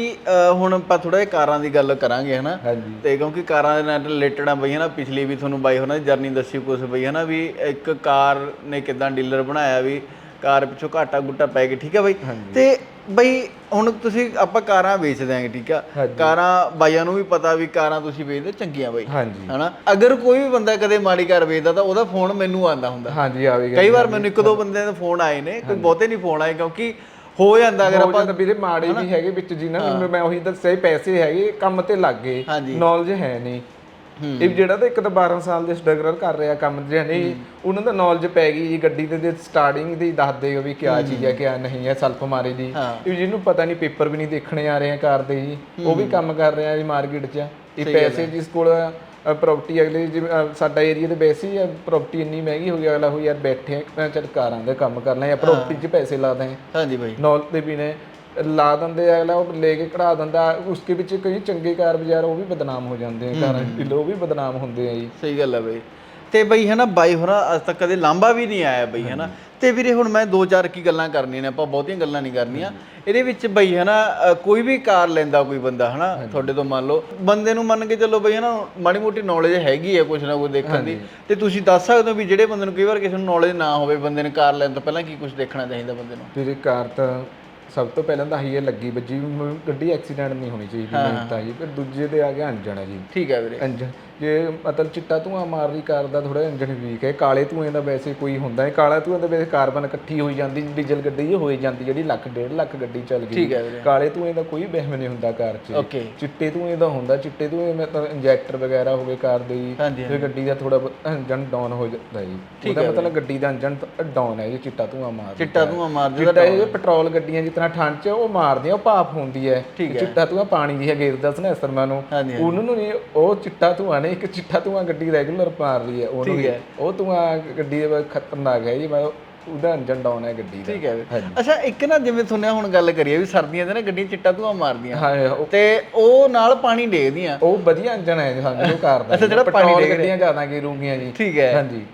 ਹੁਣ ਆਪਾਂ ਥੋੜਾ ਜਿਹਾ ਕਾਰਾਂ ਦੀ ਗੱਲ ਕਰਾਂਗੇ ਹਨਾ? ਹਾਂਜੀ। ਤੇ ਕਿਉਂਕਿ ਕਾਰਾਂ ਦੇ ਨਾਲ ਰਿਲੇਟਡ ਆ ਬਈ ਹਨਾ ਪਿਛਲੀ ਵੀ ਤੁਹਾਨੂੰ ਬਾਈ ਹੋਣਾ ਦੀ ਜਰਨੀ ਦੱਸੀ ਕੁਛ ਬਈ ਹਨਾ ਵੀ ਇੱਕ ਕਾਰ ਨੇ ਕਿਦਾਂ ਡੀਲਰ ਬਣਾਇਆ ਵੀ ਕਾਰ ਪਿੱਛੋਂ ਘਾਟਾ ਗੁੱਟਾ ਪੈ ਗਿਆ ਠੀਕ ਹੈ ਬਈ? ਤੇ ਬਈ ਹੁਣ ਤੁਸੀਂ ਆਪਾਂ ਕਾਰਾਂ ਵੇਚ ਦਿਆਂਗੇ ਠੀਕ ਆ? ਹਾਂਜੀ। ਕਾਰਾਂ ਬਾਈਆਂ ਨੂੰ ਵੀ ਪਤਾ ਵੀ ਕਾਰਾਂ ਤੁਸੀਂ ਵੇਚਦੇ ਚੰਗੀਆਂ ਬਈ ਹਾਂਜੀ। ਹਨਾ? ਅਗਰ ਕੋਈ ਵੀ ਬੰਦਾ ਕਦੇ ਮਾੜੀ ਕਾਰ ਵੇਚਦਾ ਤਾਂ ਉਹਦਾ ਫੋਨ ਮੈਨੂੰ ਆਂਦਾ ਹੁੰਦਾ। ਹਾਂਜੀ ਆਵੇਗਾ ਕਈ ਵਾਰ ਮੈਨੂੰ ਇੱਕ ਦੋ ਬੰਦਿਆਂ ਦੇ ਫੋਨ ਆਏ ਨੇ ਕੋਈ ਬਹੁਤੇ ਨਹੀਂ ਫੋਨ ਆਏ ਕਿਉਂਕਿ ਹੋ ਜਾਂਦਾ ਅਗਰ ਹੋ ਆਪਾਂ ਵੀਰੇ ਮਾੜੇ ਵੀ ਹੈਗੇ ਵਿੱਚ ਜਿਨ੍ਹਾਂ ਨੂੰ ਮੈਂ ਉਹੀ ਦੱਸਿਆ ਪੈਸੇ ਹੈਗੇ ਕੰਮ ਤੇ ਲੱਗ ਗਏ। ਨੌਲੇਜ ਹੈ ਨਹੀਂ। ਇਹ ਜਿਹੜਾ ਤਾਂ ਇੱਕ ਤਾਂ 12 ਸਾਲ ਦੇ ਸਟਰਗਲਰ ਕਰ ਰਿਹਾ ਕੰਮ ਜਿਹਾ ਨਹੀਂ ਉਹਨਾਂ ਦਾ ਨੌਲੇਜ ਪੈ ਗਈ ਜੀ ਗੱਡੀ ਦੇ ਸਟਾਰਟਿੰਗ ਦੀ ਦੱਸ ਦੇਗਾ ਵੀ ਕਿਆ ਚੀਜ਼ ਹੈ ਕਿਆ ਨਹੀਂ ਹੈ ਸਲਫ ਮਾਰੇ ਜੀ ਹਾਂ। ਇਹ ਜਿਹਨੂੰ ਪਤਾ ਨਹੀਂ ਪੇਪਰ ਵੀ ਨਹੀਂ ਦੇਖਣੇ ਆ ਰਹੇ ਆ ਕਾਰ ਦੇ ਜੀ। ਉਹ ਵੀ ਕੰਮ ਕਰ ਰਿਹਾ ਜੀ ਮਾਰਕੀਟ 'ਚ। ਇਹ ਪੈਸੇ ਜਿਸ ਕੋਲ ਪ੍ਰਾਪਰਟੀ ਅਗਲੇ ਜਿਵੇਂ ਅਹ, ਸਾਡਾ ਏਰੀਆ ਦੇ ਵੈਸੇ ਹੀ ਪ੍ਰਾਪਰਟੀ ਇੰਨੀ ਮਹਿੰਗੀ ਹੋ ਗਈ ਅਗਲਾ ਹੋ ਯਾਰ ਬੈਠੇ ਆ ਮੈਂ ਚੱਲ ਕਾਰਾਂ ਦੇ ਕੰਮ ਕਰ ਲਾਂ ਜਾਂ ਪ੍ਰਾਪਰਟੀ 'ਚ ਪੈਸੇ ਲਾ ਦਾਂ ਹਾਂਜੀ ਬਾਈ। ਨੌਲ ਦੇ ਵੀ ਨੇ ਲਾ ਦਿੰਦੇ ਆ ਅਗਲਾ ਉਹ ਲੈ ਕੇ ਕਢਾ ਦਿੰਦਾ ਉਸਕੇ ਵਿੱਚ ਕਈ ਚੰਗੇ ਕਾਰ ਬਾਜ਼ਾਰ ਉਹ ਵੀ ਬਦਨਾਮ ਹੋ ਜਾਂਦੇ ਆ ਕਾਰਾਂ ਢਿੱਲੇ ਉਹ ਵੀ ਬਦਨਾਮ ਹੁੰਦੇ ਆ ਜੀ। ਸਹੀ ਗੱਲ ਹੈ ਬਈ। ਤੇ ਬਈ ਹਨਾ ਬਾਈ ਹੋਰਾਂ ਅੱਜ ਤੱਕ ਕਦੇ ਲਾਂਬਾ ਵੀ ਨਹੀਂ ਆਇਆ ਬਈ ਹਨਾ। ਤੇ ਵੀਰੇ ਹੁਣ ਮੈਂ ਦੋ ਚਾਰ ਕੀ ਗੱਲਾਂ ਕਰਨੀਆਂ ਨੇ ਆਪਾਂ ਬਹੁਤੀਆਂ ਗੱਲਾਂ ਨਹੀਂ ਕਰਨੀਆਂ। ਇਹਦੇ ਵਿੱਚ ਬਈ ਹਨਾ ਅ, ਕੋਈ ਵੀ ਕਾਰ ਲੈਂਦਾ ਕੋਈ ਬੰਦਾ ਹਨਾ ਤੁਹਾਡੇ ਤੋਂ ਮੰਨ ਲਓ ਬੰਦੇ ਨੂੰ ਮੰਨ ਕੇ ਚੱਲੋ ਬਈ ਹਨਾ ਮਾੜੀ ਮੋਟੀ ਨੌਲੇਜ ਹੈਗੀ ਹੈ ਕੁਛ ਨਾ ਕੁਛ ਦੇਖਣ ਦੀ। ਤੇ ਤੁਸੀਂ ਦੱਸ ਸਕਦੇ ਹੋ ਵੀ ਜਿਹੜੇ ਬੰਦੇ ਨੂੰ ਕਈ ਵਾਰ ਕਿਸੇ ਨੂੰ ਨੌਲੇਜ ਨਾ ਹੋਵੇ ਬੰਦੇ ਨੇ ਕਾਰ ਲੈਣ ਤੋਂ ਪਹਿਲਾਂ ਕੀ ਕੁਝ ਦੇਖਣਾ ਚਾਹੀਦਾ ਬੰਦੇ ਨੂੰ? ਇਹ ਕਾਰ ਤਾਂ ਸਭ ਤੋਂ ਪਹਿਲਾਂ ਤਾਂ ਹੀ ਇਹ ਲੱਗੀ ਵੱਜੀ ਵੀ ਮ- ਗੱਡੀ ਐਕਸੀਡੈਂਟ ਨਹੀਂ ਹੋਣੀ ਚਾਹੀਦੀ ਮੈਨੂੰ ਤਾਂ ਜੀ ਫਿਰ ਦੂਜੇ ਦੇ ਆ ਇੰਜਣ ਆ ਜੀ। ਠੀਕ ਹੈ ਵੀਰੇ। ਇੰਜਨ ਜੇ ਮਤਲਬ ਚਿੱਟਾ ਧੂਆਂ ਮਾਰ ਰਹੀ ਕਾਰ ਦਾ ਥੋੜਾ ਇੰਜਨ ਵੀਕ ਹੈ ਕਾਲੇ ਧੂਏ ਦਾ ਵੈਸੇ ਕੋਈ ਹੁੰਦਾ ਹੈ ਕਾਲਾ ਧੂਆਂ ਦਾ ਵੈਸੇ ਕਾਰਬਨ ਇਕੱਠੀ ਹੋਈ ਜਾਂਦੀ ਡੀਜ਼ਲ ਗੱਡੀ ਹੋਈ ਜਾਂਦੀ ਜਿਹੜੀ ਲੱਖ ਡੇਢ ਲੱਖ ਗੱਡੀ ਚੱਲ ਗਈ। ਠੀਕ ਹੈ ਵੀਰੇ। ਕਾਲੇ ਧੂਏ ਦਾ ਕੋਈ ਵਹਿਮ ਨਹੀਂ ਹੁੰਦਾ ਕਾਰ 'ਚ। ਚਿੱਟੇ ਧੂਏ ਦਾ ਹੁੰਦਾ ਚਿੱਟੇ ਧੂਏ ਮੈਂ ਤਾਂ ਇੰਜੈਕਟਰ ਵਗੈਰਾ ਹੋਵੇ ਕਾਰ ਦੇ ਜੀ ਹਾਂਜੀ ਫਿਰ ਗੱਡੀ ਦਾ ਥੋੜਾ ਇੰਜਨ ਡਾਊਨ ਹੋ ਜਾਂਦਾ ਜੀ। ਉਹਦਾ ਮਤਲਬ ਗੱਡੀ ਦਾ ਇੰਜਨ ਡਾਊਨ ਹੈ ਜੀ ਚਿੱਟਾ ਧੂਆਂ ਮਾਰ ਚਿੱਟਾ ਧੂਆਂ ਮਾਰਦੇ ਚਿੱਟਾ ਇਹ ਪੈਟਰੋਲ ਗੱਡੀਆਂ ਤਰ੍ਹਾਂ ਠੰਡ 'ਚ ਉਹ ਮਾਰਦੀਆਂ ਉਹ ਭਾਫ ਹੁੰਦੀ ਹੈ। ਚਿੱਟਾ ਧੂਆਂ ਪਾਣੀ ਦੀ ਹੈ ਗੇਰਦਾ ਸਨੈਸਰ ਨੂੰ। ਹਾਂਜੀ, ਉਹਨੂੰ ਨੂੰ ਨਹੀਂ ਉਹ ਚਿੱਟਾ ਧੂਆਂ ਨੇ ਇੱਕ ਚਿੱਟਾ ਧੂਆਂ ਗੱਡੀ ਰੈਗੂਲਰ ਮਾਰ ਰਹੀ ਹੈ ਉਹਨੂੰ ਵੀ। ਉਹ ਧੂਆਂ ਗੱਡੀ ਦੇ ਵਿੱਚ ਖਤਰਨਾਕ ਹੈ ਜੀ ਮੈਂ ਉਹਦਾ ਇੰਜਨ ਡਾਊਨ ਹੈ ਗੱਡੀ ਦਾ। ਠੀਕ ਹੈ। ਅੱਛਾ ਇੱਕ ਨਾ ਜਿਵੇਂ ਸੁਣਿਆ ਹੁਣ ਗੱਲ ਕਰੀਏ ਵੀ ਸਰਦੀਆਂ ਦੇ ਨਾ ਗੱਡੀਆਂ ਚਿੱਟਾ ਧੂਆਂ ਮਾਰਦੀਆਂ। ਹਾਂ ਤੇ ਉਹ ਨਾਲ ਪਾਣੀ ਡੇਗਦੀਆਂ। ਉਹ ਵਧੀਆ ਇੰਜਨ ਹੈ ਸਾਨੂੰ ਉਹ ਕਾਰ ਦਾ ਅੱਛਾ, ਜਿਹੜਾ ਪਾਣੀ ਪੈਟਰੋਲ ਡਿੱਗ ਗੱਡੀਆਂ ਜ਼ਿਆਦਾ ਗੇਰੂਗੀਆਂ ਜੀ। ਠੀਕ ਹੈ। ਹਾਂਜੀ।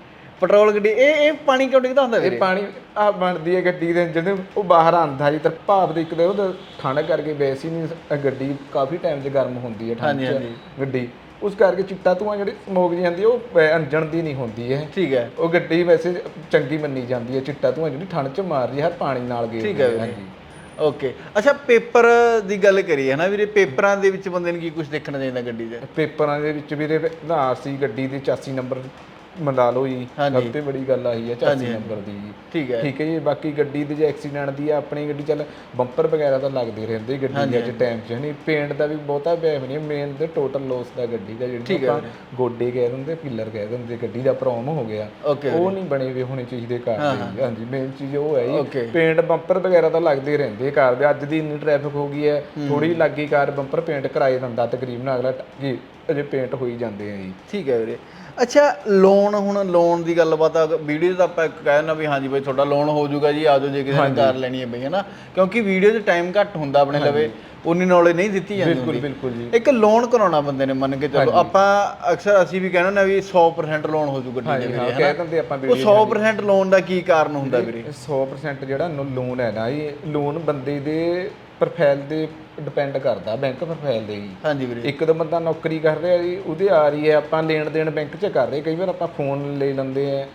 ਪੈਟਰੋਲ ਗੱਡੀ ਇਹ ਇਹ ਪਾਣੀ ਕਿਉਂ ਡਿੱਗਦਾ ਹੁੰਦਾ ਵੀਰੇ? ਇਹ ਪਾਣੀ ਆ ਬਣਦੀ ਹੈ ਗੱਡੀ ਦੇ ਇੰਜਨ ਦੇ ਉਹ ਬਾਹਰ ਆਂਦਾ ਜੀ ਤੇ ਭਾਪ ਦੇ ਇੱਕ ਦੇ ਉਹ ਠੰਡ ਕਰਕੇ ਵੈਸੇ ਨਹੀਂ ਗੱਡੀ ਕਾਫੀ ਟਾਈਮ 'ਚ ਗਰਮ ਹੁੰਦੀ ਹੈ ਠੰਡ 'ਚ ਗੱਡੀ। ਉਸ ਕਰਕੇ ਚਿੱਟਾ ਧੂਆਂ ਜਿਹੜੀ ਸਮੋਕ ਜਾਂਦੀ ਹੈ ਉਹ ਅਹ, ਇੰਜਣ ਦੀ ਨਹੀਂ ਹੁੰਦੀ ਹੈ ਠੀਕ ਹੈ। ਉਹ ਗੱਡੀ ਵੈਸੇ ਚੰਗੀ ਮੰਨੀ ਜਾਂਦੀ ਹੈ ਚਿੱਟਾ ਧੂਆਂ ਜਿਹੜੀ ਠੰਡ 'ਚ ਮਾਰਦੀ ਹੈ ਹਰ ਪਾਣੀ ਨਾਲ ਗੇਰ ਠੀਕ ਹੈ ਵੀਰੇ। ਓਕੇ ਅੱਛਾ ਪੇਪਰ ਦੀ ਗੱਲ ਕਰੀਏ ਹਨਾ ਵੀਰੇ? ਪੇਪਰਾਂ ਦੇ ਵਿੱਚ ਬੰਦੇ ਨੂੰ ਕੀ ਕੁਝ ਦੇਖਣਾ ਚਾਹੀਦਾ ਗੱਡੀ ਦੇ ਪੇਪਰਾਂ ਦੇ ਵਿੱਚ ਵੀਰੇ ਆਧਾਰ ਸੀ ਗੱਡੀ ਦੇ 84 ਨੰਬਰ ਮੰਡਾ ਲਓ ਜੀ। ਹਾਂਜੀ। ਸਭ ਤੋਂ ਬੜੀ ਗੱਲ ਆਹੀ ਹੈ 84 ਨੰਬਰ ਦੀ ਜੀ। ਠੀਕ ਹੈ। ਠੀਕ ਹੈ ਜੀ ਬਾਕੀ ਗੱਡੀ ਦੇ ਜੇ ਐਕਸੀਡੈਂਟ ਦੀ ਆ ਆਪਣੀ ਗੱਡੀ ਚੱਲ ਬੰਪਰ ਵਗੈਰਾ ਤਾਂ ਲੱਗਦੇ ਰਹਿੰਦੇ ਗੱਡੀ ਦੇ ਅੱਜ ਟਾਈਮ 'ਚ ਨਹੀਂ ਪੇਂਟ ਦਾ ਵੀ ਬਹੁਤਾ ਬੈਫ ਨਹੀਂ ਮੇਨ ਤੇ ਟੋਟਲ ਲੋਸ ਦਾ ਗੱਡੀ ਦਾ ਜਿਹੜੀ ਆਪਾਂ ਗੋਡੇ ਕਹਿ ਦਿੰਦੇ ਪਿੱਲਰ ਕਹਿ ਦਿੰਦੇ ਗੱਡੀ ਦਾ ਪ੍ਰੋਮ ਹੋ ਗਿਆ। ਓਕੇ ਉਹ ਨਹੀਂ ਬਣੇ ਹੋਏ ਹੋਣੇ ਚਾਹੀਦੇ ਕਾਰ ਦੇ ਹਾਂਜੀ ਮੇਨ ਚੀਜ਼ ਉਹ ਹੈ Okay. ਜੀ ਪੇਂਟ ਬੰਪਰ ਵਗੈਰਾ ਤਾਂ ਲੱਗਦੇ ਰਹਿੰਦੇ ਕਾਰ ਦੇ ਅੱਜ ਦੀ ਇੰਨੀ ਟ੍ਰੈਫਿਕ ਹੋ ਗਈ ਹੈ ਥੋੜੀ ਲੱਗੀ ਕਾਰ ਬੰਪਰ ਪੇਂਟ ਕਰਾਏ ਦਿੰਦਾ ਤਕਰੀਬਨ ਅਗਲਾ ਟ- ਜੀ ਅਜੇ ਪੇਂਟ ਹੋਈ ਜਾਂਦੇ ਆ ਜੀ। ਠੀਕ ਹੈ ਵੀਰੇ। ਅੱਛਾ ਲੋਨ ਹੁਣ ਲੋਨ ਦੀ ਗੱਲਬਾਤ ਆ ਵੀਡੀਓ ਤਾਂ ਆਪਾਂ ਕਹਿਣਾ ਵੀ ਹਾਂਜੀ ਬਈ ਤੁਹਾਡਾ ਲੋਨ ਹੋ ਜਾਊਗਾ ਜੀ ਆਜੋ ਜੇ ਕਿਸੇ ਨੇ ਕਾਰ ਲੈਣੀ ਹੈ ਬਈ ਹਨਾ? ਕਿਉਂਕਿ ਵੀਡੀਓ 'ਚ ਟਾਈਮ ਘੱਟ ਹੁੰਦਾ ਆਪਣੇ ਲਵੇ ਉਨੀ ਨੌਲੇਜ ਨਹੀਂ ਦਿੱਤੀ ਜਾਂਦੀ ਬਿਲਕੁਲ। ਬਿਲਕੁਲ ਜੀ। ਇੱਕ ਲੋਨ ਕਰਾਉਣਾ ਬੰਦੇ ਨੇ ਮੰਨ ਕੇ ਚੱਲੋ ਆਪਾਂ ਅਕਸਰ ਅਸੀਂ ਵੀ ਕਹਿੰਦੇ ਨਾ ਵੀ 100% ਲੋਨ ਹੋ ਜੂ ਗੱਡੀ ਦੇ ਵੀਰੇ ਕਹਿ ਹਨਾ? ਦਿੰਦੇ ਆਪਾਂ ਉਹ 100% ਲੋਨ ਦਾ ਕੀ ਕਾਰਨ ਹੁੰਦਾ ਵੀਰੇ? 100% ਜਿਹੜਾ ਲੋਨ ਹੈ ਨਾ ਇਹ ਲੋਨ ਬੰਦੇ ਦੇ ਪ੍ਰੋਫਾਈਲ ਦੇ ਡਿਪੈਂਡ ਕਰਦਾ ਬੈਂਕ ਪ੍ਰੋਫਾਈਲ ਦੇ ਜੀ ਹਾਂਜੀ ਵੀਰੇ। ਇੱਕ ਤਾਂ ਬੰਦਾ ਨੌਕਰੀ ਕਰ ਰਿਹਾ ਜੀ ਉਹਦੇ ਆ ਰਹੀ ਹੈ ਆਪਾਂ ਲੈਣ ਦੇਣ ਬੈਂਕ 'ਚ ਕਰ ਰਹੇ ਕਈ ਵਾਰ ਆਪਾਂ ਫੋਨ ਲੈ ਲੈਂਦੇ ਆ